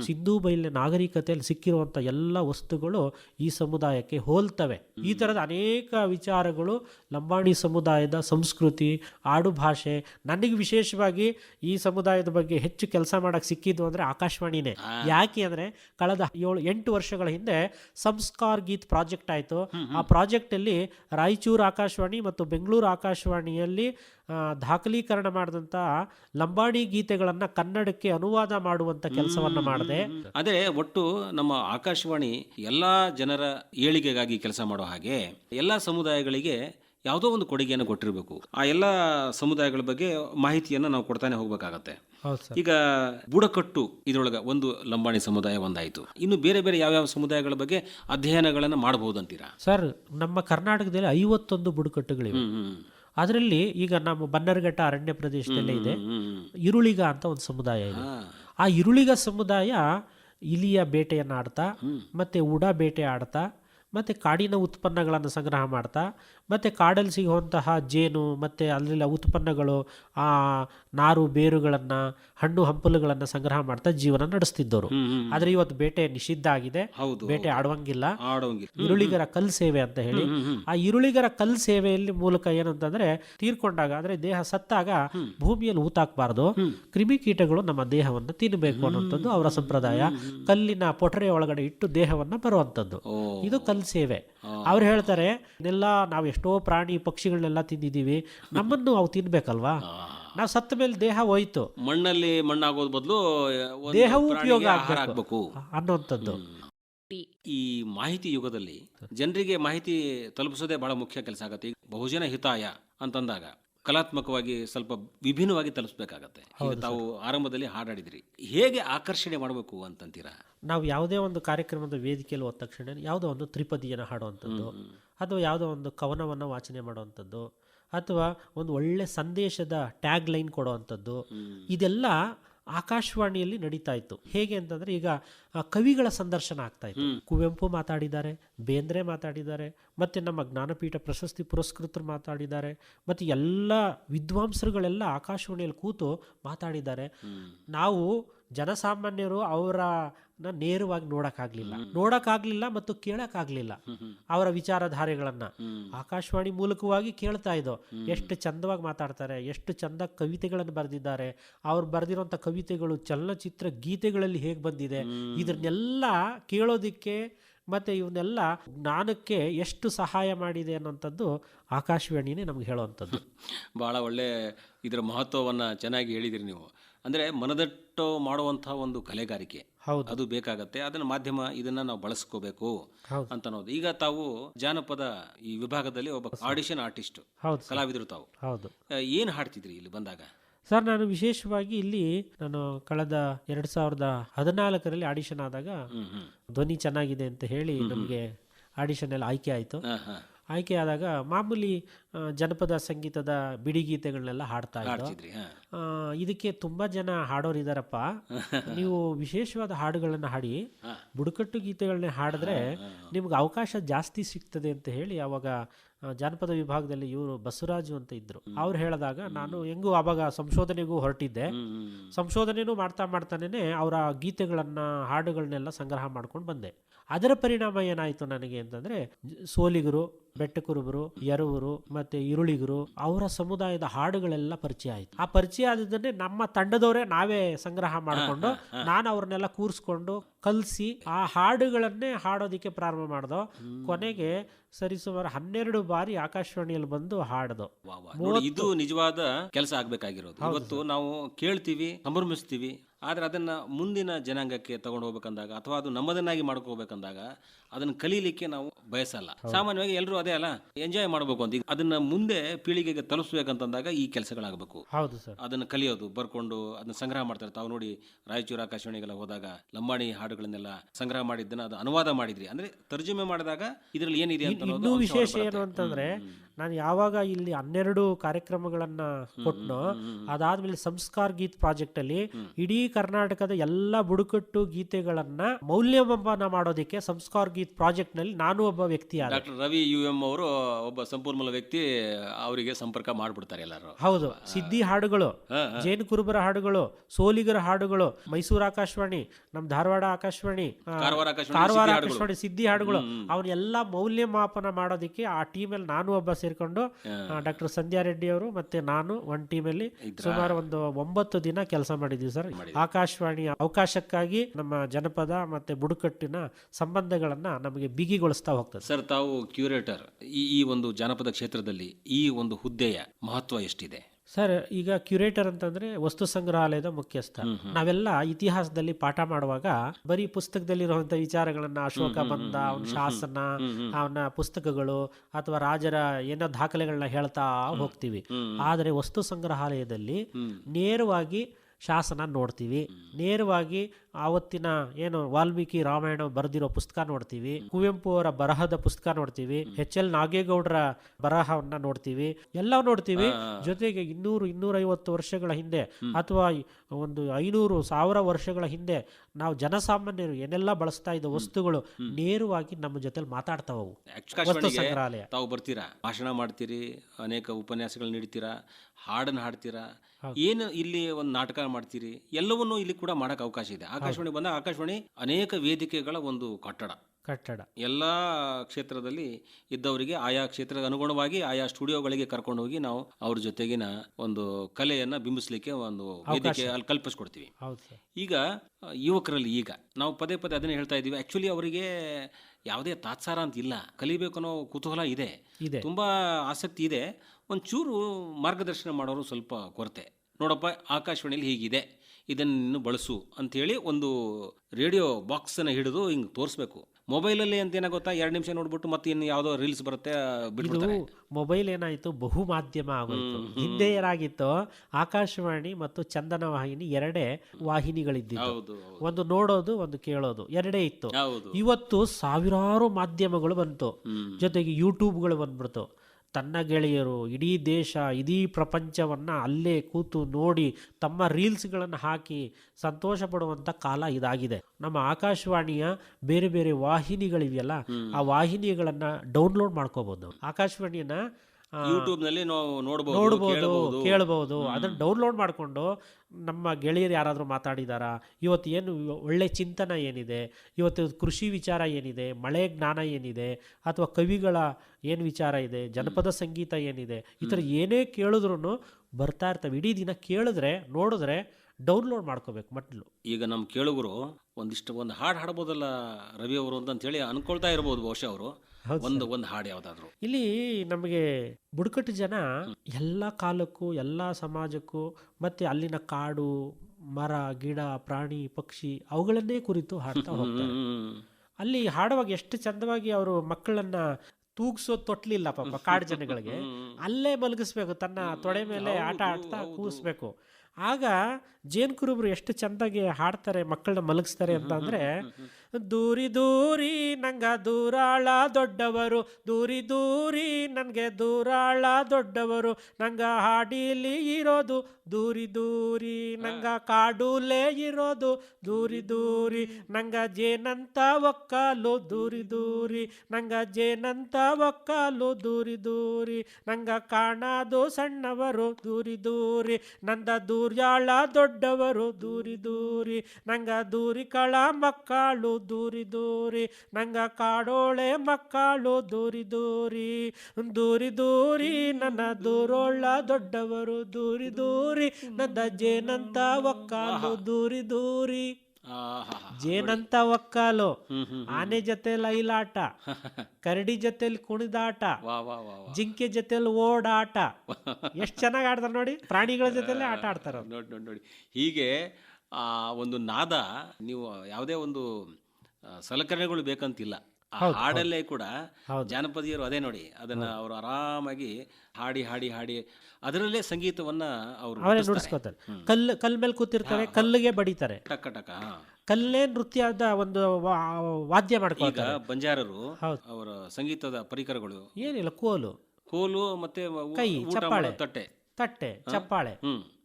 S3: ಸಿಂಧೂ ಬೈಲಿನ ನಾಗರಿಕತೆಯಲ್ಲಿ ಸಿಕ್ಕಿರುವಂಥ ಎಲ್ಲ ವಸ್ತುಗಳು ಈ ಸಮುದಾಯಕ್ಕೆ ಹೋಲ್ತವೆ. ಈ ಥರದ ಅನೇಕ ವಿಚಾರಗಳು ಲಂಬಾಣಿ ಸಮುದಾಯದ ಸಂಸ್ಕೃತಿ ಆಡು ಭಾಷೆ ನನಗೆ ವಿಶೇಷವಾಗಿ ಈ ಸಮುದಾಯದ ಬಗ್ಗೆ ಹೆಚ್ಚು ಕೆಲಸ ಮಾಡಕ್ಕೆ ಸಿಕ್ಕಿದ್ದು ಅಂದರೆ ಆಕಾಶವಾಣಿನೇ. ಯಾಕೆ ಅಂದರೆ ಕಳೆದ ಏಳು ಎಂಟು ವರ್ಷಗಳ ಹಿಂದೆ ಸಂಸ್ಕಾರ್ ಗೀತ್ ಪ್ರಾಜೆಕ್ಟ್ ಆಯಿತು. ಆ ಪ್ರಾಜೆಕ್ಟಲ್ಲಿ ರಾಯಚೂರು ಆಕಾಶವಾಣಿ ಮತ್ತು ಬೆಂಗಳೂರು ಆಕಾಶವಾಣಿಯಲ್ಲಿ ದಾಖಲೀಕರಣ ಮಾಡಿದಂಥ ಲಂಬಾಣಿ ಗೀತೆಗಳನ್ನು ಕನ್ನಡಕ್ಕೆ ಅನುವಾದ ಮಾಡುವಂಥ ಕೆಲಸವನ್ನು ಮಾಡಿದೆ.
S4: ಅದೇ ಒಟ್ಟು ನಮ್ಮ ಆಕಾಶವಾಣಿ ಎಲ್ಲ ಜನರ ಏಳಿಗೆಗಾಗಿ ಕೆಲಸ ಮಾಡೋ ಹಾಗೆ ಎಲ್ಲ ಸಮುದಾಯಗಳಿಗೆ ಯಾವುದೋ ಒಂದು ಕೊಡುಗೆಯನ್ನು ಕೊಟ್ಟಿರಬೇಕು. ಆ ಎಲ್ಲ ಸಮುದಾಯಗಳ ಬಗ್ಗೆ ಮಾಹಿತಿಯನ್ನು ನಾವು ಕೊಡ್ತಾನೆ ಹೋಗ್ಬೇಕಾಗತ್ತೆ. ಈಗ ಬುಡಕಟ್ಟು ಇದರೊಳಗೆ ಒಂದು ಲಂಬಾಣಿ ಸಮುದಾಯ ಒಂದಾಯಿತು. ಇನ್ನು ಬೇರೆ ಬೇರೆ ಯಾವ್ಯಾವ ಸಮುದಾಯಗಳ ಬಗ್ಗೆ ಅಧ್ಯಯನಗಳನ್ನು ಮಾಡಬಹುದಂತೀರಾ
S3: ಸರ್ ನಮ್ಮ ಕರ್ನಾಟಕದಲ್ಲಿ ಐವತ್ತೊಂದು ಬುಡಕಟ್ಟುಗಳಿವೆ. ಅದರಲ್ಲಿ ಈಗ ನಮ್ಮ ಬನ್ನರ್ಘಟ್ಟ ಅರಣ್ಯ ಪ್ರದೇಶದಲ್ಲೇ ಇದೆ. ಇರುಳಿಗ ಅಂತ ಒಂದು ಸಮುದಾಯ ಇದೆ. ಆ ಇರುಳಿಗ ಸಮುದಾಯ ಇಲಿಯ ಬೇಟೆಯನ್ನು ಆಡ್ತಾ ಮತ್ತೆ ಉಡ ಬೇಟೆ ಆಡ್ತಾ ಮತ್ತೆ ಕಾಡಿನ ಉತ್ಪನ್ನಗಳನ್ನು ಸಂಗ್ರಹ ಮಾಡ್ತಾ ಮತ್ತು ಕಾಡಲ್ಲಿ ಸಿಗುವಂತಹ ಜೇನು ಮತ್ತು ಅಲ್ಲೆಲ್ಲ ಉತ್ಪನ್ನಗಳು ಆ ನಾರು ಬೇರುಗಳನ್ನು ಹಣ್ಣು ಹಂಪಲುಗಳನ್ನು ಸಂಗ್ರಹ ಮಾಡ್ತಾ ಜೀವನ
S4: ಹ್ಮ್
S3: ಆದರೆ ಇವತ್ತು ಬೇಟೆ ನಿಷಿದ್ಧ ಆಗಿದೆ. ಬೇಟೆ ಆಡುವಂಗಿಲ್ಲ. ಈರುಳಿಗರ ಕಲ್ ಸೇವೆ ಅಂತ ಹೇಳಿ. ಆ ಈರುಳಿಗರ ಕಲ್ ಸೇವೆಯಲ್ಲಿ ಮೂಲಕ ಏನಂತಂದ್ರೆ ತೀರ್ಕೊಂಡಾಗ ಅಂದ್ರೆ ದೇಹ ಸತ್ತಾಗ ಭೂಮಿಯಲ್ಲಿ ಊತಾಕ್ಬಾರ್ದು. ಕ್ರಿಮಿಕೀಟಗಳು ನಮ್ಮ ದೇಹವನ್ನು ತಿನ್ನಬೇಕು ಅನ್ನೋಂಥದ್ದು ಅವರ ಸಂಪ್ರದಾಯ. ಕಲ್ಲಿನ ಪೊಟರೆ ಒಳಗಡೆ ಇಟ್ಟು ದೇಹವನ್ನು ಬರುವಂಥದ್ದು. ಇದು ಕಲ್ ಸೇವೆ. ಅವ್ರು ಹೇಳ್ತಾರೆ ಇದೆಲ್ಲ ನಾವು ಎಷ್ಟೋ ಪ್ರಾಣಿ ಪಕ್ಷಿಗಳನ್ನೆಲ್ಲ ತಿಂದಿದ್ದೀವಿ ನಮ್ಮನ್ನು ಅವು ತಿನ್ಬೇಕಲ್ವಾ? ನಾವು ಸತ್ತ ಮೇಲೆ ದೇಹ ಹೋಯ್ತು.
S4: ಮಣ್ಣಲ್ಲಿ ಮಣ್ಣಾಗೋದ್ ಬದಲು
S3: ದೇಹವು ಉಪಯೋಗ ಆಗಬೇಕು. ಅನ್ನೋಂಥದ್ದು
S4: ಈ ಮಾಹಿತಿ ಯುಗದಲ್ಲಿ ಜನರಿಗೆ ಮಾಹಿತಿ ತಲುಪಿಸೋದೇ ಬಹಳ ಮುಖ್ಯ ಕೆಲಸ ಆಗತ್ತೆ. ಬಹುಜನ ಹಿತಾಯ ಅಂತಂದಾಗ ಕಲಾತ್ಮಕವಾಗಿ ಸ್ವಲ್ಪ ವಿಭಿನ್ನವಾಗಿ ತಲುಪಿಸ್ಬೇಕಾಗತ್ತೆ ತಾವು ಆರಂಭದಲ್ಲಿ ಹಾಡಾಡಿದ್ರಿ. ಹೇಗೆ ಆಕರ್ಷಣೆ ಮಾಡಬೇಕು ಅಂತಂತೀರಾ?
S3: ನಾವು ಯಾವುದೇ ಒಂದು ಕಾರ್ಯಕ್ರಮದ ವೇದಿಕೆಯಲ್ಲಿ ಹೋದ ತಕ್ಷಣ ಯಾವುದೋ ಒಂದು ತ್ರಿಪದಿಯನ್ನು ಹಾಡುವಂಥದ್ದು ಅಥವಾ ಯಾವುದೋ ಒಂದು ಕವನವನ್ನು ವಾಚನೆ ಮಾಡುವಂಥದ್ದು ಅಥವಾ ಒಂದು ಒಳ್ಳೆ ಸಂದೇಶದ ಟ್ಯಾಗ್ ಲೈನ್ ಕೊಡುವಂಥದ್ದು ಇದೆಲ್ಲ ಆಕಾಶವಾಣಿಯಲ್ಲಿ ನಡೀತಾ ಇತ್ತು. ಹೇಗೆ ಅಂತಂದ್ರೆ ಈಗ ಕವಿಗಳ ಸಂದರ್ಶನ ಆಗ್ತಾ ಇತ್ತು. ಕುವೆಂಪು ಮಾತಾಡಿದ್ದಾರೆ ಬೇಂದ್ರೆ ಮಾತಾಡಿದ್ದಾರೆ ಮತ್ತೆ ನಮ್ಮ ಜ್ಞಾನಪೀಠ ಪ್ರಶಸ್ತಿ ಪುರಸ್ಕೃತರು ಮಾತಾಡಿದ್ದಾರೆ ಮತ್ತೆ ಎಲ್ಲ ವಿದ್ವಾಂಸರುಗಳೆಲ್ಲ ಆಕಾಶವಾಣಿಯಲ್ಲಿ ಕೂತು ಮಾತಾಡಿದ್ದಾರೆ. ನಾವು ಜನಸಾಮಾನ್ಯರು ಅವರ ನೇರವಾಗಿ ನೋಡಕ್ಕಾಗ್ಲಿಲ್ಲ. ನೋಡೋಕ್ಕಾಗಲಿಲ್ಲ ಮತ್ತು ಕೇಳಕ್ಕಾಗ್ಲಿಲ್ಲ ಅವರ ವಿಚಾರಧಾರೆಗಳನ್ನ. ಆಕಾಶವಾಣಿ ಮೂಲಕವಾಗಿ ಕೇಳ್ತಾ ಇದ್ದೋ. ಎಷ್ಟು ಚಂದವಾಗಿ ಮಾತಾಡ್ತಾರೆ ಎಷ್ಟು ಚಂದ ಕವಿತೆಗಳನ್ನು ಬರೆದಿದ್ದಾರೆ. ಅವ್ರು ಬರೆದಿರೋಂಥ ಕವಿತೆಗಳು ಚಲನಚಿತ್ರ ಗೀತೆಗಳಲ್ಲಿ ಹೇಗೆ ಬಂದಿದೆ. ಇದನ್ನೆಲ್ಲ ಕೇಳೋದಿಕ್ಕೆ ಮತ್ತೆ ಇವನ್ನೆಲ್ಲ ಜ್ಞಾನಕ್ಕೆ ಎಷ್ಟು ಸಹಾಯ ಮಾಡಿದೆ ಅನ್ನೋಂಥದ್ದು ಆಕಾಶವಾಣಿನೇ ನಮ್ಗೆ ಹೇಳುವಂಥದ್ದು.
S4: ಭಾಳ [LAUGHS] ಒಳ್ಳೆ ಇದರ ಮಹತ್ವವನ್ನು ಚೆನ್ನಾಗಿ ಹೇಳಿದಿರಿ ನೀವು. ಅಂದರೆ ಮನದಟ್ಟು ಮಾಡುವಂಥ ಒಂದು ಕಲೆಗಾರಿಕೆ.
S3: ಹೌದು.
S4: ಅದು ಬೇಕಾಗತ್ತೆ. ಅದನ್ನ ಮಾಧ್ಯಮ ಇದನ್ನ ನಾವು ಬಳಸ್ಕೋಬೇಕು. ಅಂತ ಅನ್ನೋದು. ಈಗ ತಾವು ಜಾನಪದ ಈ ವಿಭಾಗದಲ್ಲಿ ಒಬ್ಬ ಆಡಿಷನ್ ಆರ್ಟಿಸ್ಟ್ ಕಲಾವಿದರು ತಾವು.
S3: ಹೌದು.
S4: ಏನು ಹಾಡ್ತಿದ್ರಿ ಇಲ್ಲಿ ಬಂದಾಗ?
S3: ಸರ್ ನಾನು ವಿಶೇಷವಾಗಿ ಇಲ್ಲಿ ನಾನು ಕಳೆದ ಎರಡ್ ಸಾವಿರದ ಹದಿನಾಲ್ಕರಲ್ಲಿ ಆಡಿಷನ್ ಆದಾಗ ಧ್ವನಿ ಚೆನ್ನಾಗಿದೆ ಅಂತ ಹೇಳಿ ನಮಗೆ ಆಡಿಷನ್ ಎಲ್ಲ ಆಯ್ಕೆ ಆಯಿತು.
S4: ಹಾ ಹಾ
S3: ಆಯ್ಕೆ ಆದಾಗ ಮಾಮೂಲಿ ಜನಪದ ಸಂಗೀತದ ಬಿಡಿಗೀತೆಗಳನ್ನೆಲ್ಲ ಹಾಡ್ತಾ ಇದ್ರು ಇದಕ್ಕೆ ತುಂಬಾ ಜನ ಹಾಡೋರು ಇದಾರಪ್ಪ. [LAUGHS] ನೀವು ವಿಶೇಷವಾದ ಹಾಡುಗಳನ್ನು ಹಾಡಿ ಬುಡಕಟ್ಟು ಗೀತೆಗಳನ್ನ ಹಾಡಿದ್ರೆ ನಿಮ್ಗೆ ಅವಕಾಶ ಜಾಸ್ತಿ ಸಿಗ್ತದೆ ಅಂತ ಹೇಳಿ ಅವಾಗ ಜಾನಪದ ವಿಭಾಗದಲ್ಲಿ ಇವರು ಬಸವರಾಜು ಅಂತ ಇದ್ರು. ಅವ್ರು ಹೇಳಿದಾಗ ನಾನು ಹೆಂಗೂ ಅವಾಗ ಸಂಶೋಧನೆಗೂ ಹೊರಟಿದ್ದೆ. ಸಂಶೋಧನೆನೂ ಮಾಡ್ತಾ ಮಾಡ್ತಾನೆ ಅವರ ಗೀತೆಗಳನ್ನ ಹಾಡುಗಳನ್ನೆಲ್ಲ ಸಂಗ್ರಹ ಮಾಡ್ಕೊಂಡು ಬಂದೆ. ಅದರ ಪರಿಣಾಮ ಏನಾಯಿತು ನನಗೆ ಅಂತಂದ್ರೆ ಸೋಲಿಗರು ಬೆಟ್ಟಕುರುಬರು ಎರವರು ಮತ್ತೆ ಇರುಳಿಗರು ಅವರ ಸಮುದಾಯದ ಹಾಡುಗಳೆಲ್ಲ ಪರಿಚಯ ಆಯ್ತು. ಆ ಪರಿಚಯ ಆದದನ್ನೇ ನಮ್ಮ ತಂಡದವರೇ ನಾವೇ ಸಂಗ್ರಹ ಮಾಡಿಕೊಂಡು ನಾನು ಅವ್ರನ್ನೆಲ್ಲ ಕೂರಿಸ್ಕೊಂಡು ಕಲಸಿ ಆ ಹಾಡುಗಳನ್ನೇ ಹಾಡೋದಿಕ್ಕೆ ಪ್ರಾರಂಭ ಮಾಡ್ದೋ. ಕೊನೆಗೆ ಸರಿಸುಮಾರು ಹನ್ನೆರಡು ಬಾರಿ ಆಕಾಶವಾಣಿಯಲ್ಲಿ ಬಂದು ಹಾಡ್ದೋ.
S4: ಇದು ನಿಜವಾದ ಕೆಲಸ ಆಗ್ಬೇಕಾಗಿರೋದು. ಇವತ್ತು ನಾವು ಕೇಳ್ತೀವಿ ಸಂಭ್ರಮಿಸ್ತೀವಿ ಆದ್ರೆ ಅದನ್ನು ಮುಂದಿನ ಜನಾಂಗಕ್ಕೆ ತಗೊಂಡು ಹೋಗ್ಬೇಕಂದಾಗ ಅಥವಾ ಅದು ನಮ್ಮದನ್ನಾಗಿ ಮಾಡ್ಕೋಬೇಕಂದಾಗ ಅದನ್ನ ಕಲೀಲಿಕ್ಕೆ ನಾವು ಬಯಸಲ್ಲ. ಸಾಮಾನ್ಯವಾಗಿ ಎಲ್ಲರೂ ಅದೇ ಅಲ್ಲ ಎಂಜಾಯ್ ಮಾಡಬೇಕು ಅಂತ. ಈಗ ಅದನ್ನ ಮುಂದೆ ಪೀಳಿಗೆಗೆ ತಲುಪಿಸ್ಬೇಕಂತಂದಾಗ ಈ ಕೆಲಸಗಳಾಗಬೇಕು.
S3: ಹೌದು ಸರ್.
S4: ಅದನ್ನ ಕಲಿಯೋದು ಬರ್ಕೊಂಡು ಅದನ್ನ ಸಂಗ್ರಹ ಮಾಡ್ತಾರೆ. ತಾವು ನೋಡಿ ರಾಯಚೂರು ಆಕಾಶವಾಣಿಗೆಲ್ಲ ಹೋದಾಗ ಲಂಬಾಣಿ ಹಾಡುಗಳನ್ನೆಲ್ಲ ಸಂಗ್ರಹ ಮಾಡಿದ್ದನ್ನ ಅದು ಅನುವಾದ ಮಾಡಿದ್ರಿ. ಅಂದ್ರೆ ತರ್ಜುಮೆ ಮಾಡಿದಾಗ ಇದರಲ್ಲಿ ಏನಿದೆ
S3: ಇನ್ನೂ ವಿಶೇಷ. ಏನು ಅಂತಂದ್ರೆ ನಾನು ಯಾವಾಗ ಇಲ್ಲಿ ಹನ್ನೆರಡು ಕಾರ್ಯಕ್ರಮಗಳನ್ನ ಅದಾದ ಅದಾದ್ಮೇಲೆ ಸಂಸ್ಕಾರ ಗೀತ್ ಪ್ರಾಜೆಕ್ಟ್ ಅಲ್ಲಿ ಇಡೀ ಕರ್ನಾಟಕದ ಎಲ್ಲ ಬುಡಕಟ್ಟು ಗೀತೆಗಳನ್ನ ಮೌಲ್ಯಮಾಪನ ಮಾಡೋದಕ್ಕೆ ಸಂಸ್ಕಾರ್ ಪ್ರಾಜೆಕ್ಟ್ನಲ್ಲಿ ನಾನು ಒಬ್ಬ ವ್ಯಕ್ತಿ
S4: ಡಾಕ್ಟರ್ ರವಿ ಯು ಎಂ ಅವರು ಒಬ್ಬ ಸಂಪೂರ್ಣ ವ್ಯಕ್ತಿ ಅವರಿಗೆ ಸಂಪರ್ಕ ಮಾಡ್ಬಿಡ್ತಾರೆ ಎಲ್ಲರೂ.
S3: ಹೌದು. ಸಿದ್ಧಿ ಹಾಡುಗಳು ಜೇನು ಕುರುಬರ ಹಾಡುಗಳು ಸೋಲಿಗರ ಹಾಡುಗಳು ಮೈಸೂರು ಆಕಾಶವಾಣಿ ನಮ್ ಧಾರವಾಡ ಆಕಾಶವಾಣಿ
S4: ಕಾರವಾರ ಆಕಾಶವಾಣಿ ಸಿದ್ಧಿ ಹಾಡುಗಳು.
S3: ಅವನ್ನೆಲ್ಲ ಮೌಲ್ಯಮಾಪನ ಮಾಡೋದಕ್ಕೆ ಆ ಅಲ್ಲಿ ನಾನು ಒಬ್ಬ ಸೇರ್ಕೊಂಡು ಡಾಕ್ಟರ್ ಸಂಧ್ಯಾ ರೆಡ್ಡಿ ಅವರು ಮತ್ತೆ ನಾನು ಒಂದ್ ಅಲ್ಲಿ ಸುಮಾರು ಒಂದು ಒಂಬತ್ತು ದಿನ ಕೆಲಸ ಮಾಡಿದ್ವಿ ಸರ್. ಆಕಾಶವಾಣಿ ಅವಕಾಶಕ್ಕಾಗಿ ನಮ್ಮ ಜನಪದ ಮತ್ತೆ ಬುಡಕಟ್ಟಿನ ಸಂಬಂಧಗಳನ್ನ ನಮಗೆ ಬಿಗಿಗೊಳಿಸ್ತಾ ಹೋಗ್ತದೆ.
S4: ಸರ್ ತಾವು ಕ್ಯೂರೇಟರ್ ಈ ಈ ಒಂದು ಜಾನಪದ ಕ್ಷೇತ್ರದಲ್ಲಿ ಈ ಒಂದು ಹುದ್ದೆಯ ಮಹತ್ವ ಎಷ್ಟಿದೆ?
S3: ಸರ್ ಈಗ ಕ್ಯೂರೇಟರ್ ಅಂತಂದ್ರೆ ವಸ್ತು ಸಂಗ್ರಹಾಲಯದ ಮುಖ್ಯಸ್ಥ. ನಾವೆಲ್ಲ ಇತಿಹಾಸದಲ್ಲಿ ಪಾಠ ಮಾಡುವಾಗ ಬರೀ ಪುಸ್ತಕದಲ್ಲಿರುವಂತ ವಿಚಾರಗಳನ್ನ ಅಶೋಕ ಬಂದ ಅವನ ಶಾಸನ ಅವನ ಪುಸ್ತಕಗಳು ಅಥವಾ ರಾಜರ ಏನೋ ದಾಖಲೆಗಳನ್ನ ಹೇಳ್ತಾ ಹೋಗ್ತೀವಿ. ಆದರೆ ವಸ್ತು ಸಂಗ್ರಹಾಲಯದಲ್ಲಿ ನೇರವಾಗಿ ಶಾಸನ ನೋಡ್ತೀವಿ. ನೇರವಾಗಿ ಆವತ್ತಿನ ಏನು ವಾಲ್ಮೀಕಿ ರಾಮಾಯಣ ಬರೆದಿರೋ ಪುಸ್ತಕ ನೋಡ್ತೀವಿ. ಕುವೆಂಪು ಅವರ ಬರಹದ ಪುಸ್ತಕ ನೋಡ್ತೀವಿ. ಎಚ್ ಎಲ್ ನಾಗೇಗೌಡರ ಬರಹವನ್ನ ನೋಡ್ತೀವಿ. ಎಲ್ಲ ನೋಡ್ತೀವಿ. ಜೊತೆಗೆ ಇನ್ನೂರು ಇನ್ನೂರೈವತ್ತು ವರ್ಷಗಳ ಹಿಂದೆ ಅಥವಾ ಒಂದು ಐನೂರು ಸಾವಿರ ವರ್ಷಗಳ ಹಿಂದೆ ನಾವು ಜನಸಾಮಾನ್ಯರು ಏನೆಲ್ಲ ಬಳಸ್ತಾ ಇದ್ದ ವಸ್ತುಗಳು ನೇರವಾಗಿ ನಮ್ಮ ಜೊತೆಲಿ ಮಾತಾಡ್ತಾವು ವಸ್ತು ಸಂಗ್ರಹಾಲಯ.
S4: ತಾವು ಬರ್ತೀರಾ? ಭಾಷಣ ಮಾಡ್ತೀರಿ ಅನೇಕ ಉಪನ್ಯಾಸಗಳು ನೀಡ್ತೀರಾ ಹಾಡನ್ನು ಹಾಡ್ತೀರಾ? ಏನು ಇಲ್ಲಿ ಒಂದು ನಾಟಕ ಮಾಡ್ತೀರಿ? ಎಲ್ಲವನ್ನೂ ಇಲ್ಲಿ ಕೂಡ ಮಾಡಕ್ ಅವಕಾಶ ಇದೆ. ಆಕಾಶವಾಣಿ ಬಂದ ಆಕಾಶವಾಣಿ ಅನೇಕ ವೇದಿಕೆಗಳ ಒಂದು ಕಟ್ಟಡ.
S3: ಕಟ್ಟಡ.
S4: ಎಲ್ಲ ಕ್ಷೇತ್ರದಲ್ಲಿ ಇದ್ದವರಿಗೆ ಆಯಾ ಕ್ಷೇತ್ರದ ಅನುಗುಣವಾಗಿ ಆಯಾ ಸ್ಟುಡಿಯೋಗಳಿಗೆ ಕರ್ಕೊಂಡು ಹೋಗಿ ನಾವು ಅವ್ರ ಜೊತೆಗಿನ ಒಂದು ಕಲೆಯನ್ನ ಬಿಂಬಿಸಲಿಕ್ಕೆ ಒಂದು ವೇದಿಕೆ ಅಲ್ಲಿ ಕಲ್ಪಿಸ್ಕೊಡ್ತೀವಿ. ಈಗ ಯುವಕರಲ್ಲಿ ಈಗ ನಾವು ಪದೇ ಪದೇ ಅದನ್ನೇ ಹೇಳ್ತಾ ಇದ್ದೀವಿ. ಆಕ್ಚುಲಿ ಅವರಿಗೆ ಯಾವುದೇ ತಾತ್ಸಾರ ಅಂತ ಇಲ್ಲ. ಕಲಿಬೇಕು ಅನ್ನೋ ಕುತೂಹಲ ಇದೆ.
S3: ತುಂಬಾ
S4: ತುಂಬ ಆಸಕ್ತಿ ಇದೆ. ಒಂಚೂರು ಮಾರ್ಗದರ್ಶನ ಮಾಡೋರು ಸ್ವಲ್ಪ ಕೊರತೆ. ನೋಡಪ್ಪ ಆಕಾಶವಾಣಿಯಲ್ಲಿ ಹೀಗಿದೆ. ಇದನ್ನು ನೀನು ಬಳಸು ಅಂಥೇಳಿ ಒಂದು ರೇಡಿಯೋ ಬಾಕ್ಸನ್ನು ಹಿಡಿದು ಹಿಂಗೆ ತೋರಿಸ್ಬೇಕು. ಮೊಬೈಲಲ್ಲಿ ಅಂತ ಏನೋ ಗೊತ್ತಾ? ಎರಡು ನಿಮಿಷ ನೋಡ್ಬಿಟ್ಟು ಮತ್ತೆ ಇನ್ನು ಯಾವುದೋ ರೀಲ್ಸ್ ಬರುತ್ತೆ
S3: ಇದು ಮೊಬೈಲ್ ಏನಾಯಿತು? ಬಹು ಮಾಧ್ಯಮ ಆಗೋಯ್ತು ಹಿಂದೆ ಏನಾಗಿತ್ತು? ಆಕಾಶವಾಣಿ ಮತ್ತು ಚಂದನ ವಾಹಿನಿ ಎರಡೇ
S4: ಹೌದು.
S3: ಒಂದು ನೋಡೋದು ಒಂದು ಕೇಳೋದು ಎರಡೇ ಇತ್ತು. ಇವತ್ತು ಸಾವಿರಾರು ಮಾಧ್ಯಮಗಳು ಬಂತು. ಜೊತೆಗೆ ಯೂಟ್ಯೂಬ್ಗಳು ಬಂದ್ಬಿಡ್ತು. ತನ್ನ ಗೆಳೆಯರು ಇಡೀ ದೇಶ ಇಡೀ ಪ್ರಪಂಚವನ್ನು ಅಲ್ಲೇ ಕೂತು ನೋಡಿ ತಮ್ಮ ರೀಲ್ಸ್ಗಳನ್ನು ಹಾಕಿ ಸಂತೋಷ ಪಡುವಂಥ ಕಾಲ ಇದಾಗಿದೆ. ನಮ್ಮ ಆಕಾಶವಾಣಿಯ ಬೇರೆ ಬೇರೆ ವಾಹಿನಿಗಳಿವೆಯಲ್ಲ ಆ ವಾಹಿನಿಗಳನ್ನು ಡೌನ್ಲೋಡ್ ಮಾಡ್ಕೋಬೋದು ಆಕಾಶವಾಣಿಯನ್ನ
S4: ಯೂಟ್ಯೂಬ್ನಲ್ಲಿ ನಾವು ನೋಡ್ಬೋದು
S3: ನೋಡ್ಬೋದು
S4: ಕೇಳ್ಬೋದು.
S3: ಅದನ್ನು ಅದನ್ನ ಡೌನ್ಲೋಡ್ ಮಾಡಿಕೊಂಡು ನಮ್ಮ ಗೆಳೆಯರು ಯಾರಾದರೂ ಮಾತಾಡಿದಾರಾ? ಇವತ್ತು ಏನು ಒಳ್ಳೆ ಚಿಂತನ ಏನಿದೆ? ಇವತ್ತು ಕೃಷಿ ವಿಚಾರ ಏನಿದೆ? ಮಳೆ ಜ್ಞಾನ ಏನಿದೆ? ಅಥವಾ ಕವಿಗಳ ಏನು ವಿಚಾರ ಇದೆ? ಜನಪದ ಸಂಗೀತ ಏನಿದೆ? ಈ ಥರ ಏನೇ ಕೇಳಿದ್ರು ಬರ್ತಾ ಇರ್ತವೆ. ಇಡೀ ದಿನ ಕೇಳಿದ್ರೆ ನೋಡಿದ್ರೆ ಡೌನ್ಲೋಡ್ ಮಾಡ್ಕೋಬೇಕು ಮೊದಲು
S4: ಈಗ ನಮ್ಮ ಕೇಳುಗರು ಒಂದಿಷ್ಟು ಒಂದು ಹಾಡು ಹಾಡ್ಬೋದಲ್ಲ ರವಿ ಅವರು ಅಂತೇಳಿ ಅಂದ್ಕೊಳ್ತಾ ಇರ್ಬೋದು ಬಹುಶಃ ಅವರು. ಒಂದು ಒಂದು ಹಾಡು ಯಾವ್ದಾದ್ರು.
S3: ಇಲ್ಲಿ ನಮಗೆ ಬುಡಕಟ್ಟು ಜನ ಎಲ್ಲ ಕಾಲಕ್ಕೂ ಎಲ್ಲ ಸಮಾಜಕ್ಕೂ ಮತ್ತೆ ಅಲ್ಲಿನ ಕಾಡು ಮರ ಗಿಡ ಪ್ರಾಣಿ ಪಕ್ಷಿ ಅವುಗಳನ್ನೇ ಕುರಿತು ಹಾಡ್ತಾ ಹೋಗ್ತಾರೆ. ಅಲ್ಲಿ ಹಾಡುವಾಗ ಎಷ್ಟು ಚಂದವಾಗಿ ಅವರು ಮಕ್ಕಳನ್ನ ತೂಗ್ಸೋ ತೊಟ್ಲಿಲ್ಲ ಪಾಪ ಕಾಡು ಜನಗಳಿಗೆ. ಅಲ್ಲೇ ಮಲಗಿಸ್ಬೇಕು ತನ್ನ ತೊಡೆ ಮೇಲೆ ಆಟ ಆಡ್ತಾ ಕೂಸ್ಬೇಕು ಆಗ ಜೇನ್ ಕುರುಬರು ಎಷ್ಟು ಚಂದಾಗಿ ಹಾಡ್ತಾರೆ ಮಕ್ಕಳನ್ನ ಮಲಗಿಸ್ತಾರೆ ಅಂತ ಅಂದ್ರೆ ದೂರಿ ದೂರಿ ನಂಗ ದೂರಾಳ ದೊಡ್ಡವರು. ದೂರಿ ದೂರಿ ನನಗೆ ದೂರಾಳ ದೊಡ್ಡವರು. ನಂಗ ಹಾಡಿಲಿ ಇರೋದು ದೂರಿ ದೂರಿ ನಂಗ ಕಾಡುಲೇ ಇರೋದು. ದೂರಿ ದೂರಿ ನಂಗ ಜೇನಂತ ಒಕ್ಕಲು ದೂರಿ ದೂರಿ ನಂಗ ಜೇನಂತ ಒಕ್ಕಲು ದೂರಿ ದೂರಿ ನಂಗ ಕಾಣದು ಸಣ್ಣವರು. ದೂರಿ ದೂರಿ ನಂದ ದೂರ್ಯಾಳ ದೊಡ್ಡವರು. ದೂರಿ ದೂರಿ ನಂಗ ದೂರಿ ಕಳ ಮಕ್ಕಳು ದೂರಿ ದೂರಿ ನಂಗ ಕಾಡೋಳೆ ಮಕ್ಕಳು ದೂರಿ ದೂರಿ. ದೂರಿ ದೂರಿ ನನ್ನ ದೂರೋಳ್ಳ ದೊಡ್ಡವರು ದೂರಿ ದೂರಿ. ನನ್ನ ಜೇನಂತ ಒಕ್ಕಾಲು ದೂರಿ ದೂರಿ. ಜೇನಂತ ಒಕ್ಕಾಲು. ಆನೆ ಜೊತೆ ಲೈಲಾಟ [LAUGHS] ಕರಡಿ ಜೊತೆಲಿ ಕುಣಿದಾಟ. ಜಿಂಕೆ ಜೊತೆಲಿ ಓಡಾಟ. ಎಷ್ಟು ಚೆನ್ನಾಗಿ ಆಡ್ತಾರೆ ನೋಡಿ. ಪ್ರಾಣಿಗಳ ಜೊತೆಲೆ ಆಟ ಆಡ್ತಾರ
S4: ನೋಡಿ ನೋಡಿ ನೋಡಿ. ಹೀಗೆ ಆ ಒಂದು ನಾದ ನೀವು ಯಾವುದೇ ಒಂದು ಸಲಕರಣೆಗಳು ಬೇಕಂತಿಲ್ಲ. ಆ ಹಾಡಲ್ಲೇ ಕೂಡ. ಜಾನಪದಿಯರು ಅದೇ ನೋಡಿ ಅದನ್ನ ಅವರು ಆರಾಮಾಗಿ ಹಾಡಿ ಹಾಡಿ ಹಾಡಿ ಅದರಲ್ಲೇ ಸಂಗೀತವನ್ನ ಅವರು
S3: ನುಡಿಸ್ಕೋತಾರೆ. ಕಲ್ಲು ಕಲ್ ಮೇಲೆ ಕೂತಿರ್ತಾರೆ ಕಲ್ಲಿಗೆ ಬಡಿತಾರೆ.
S4: ಟಕ ಟಕ.
S3: ಕಲ್ಲೇ ನೃತ್ಯದ ಒಂದು ವಾದ್ಯ ಮಾಡ್ಕೊಳ್ತಾರೆ.
S4: ಬಂಜಾರರು. ಅವರ ಸಂಗೀತದ ಪರಿಕರಗಳು.
S3: ಏನಿಲ್ಲ ಕೋಲು.
S4: ಕೋಲು ಮತ್ತೆ
S3: ಕೈ, ಚಪ್ಪಾಳೆ.
S4: ತಟ್ಟೆ.
S3: ತಟ್ಟೆ ಚಪ್ಪಾಳೆ.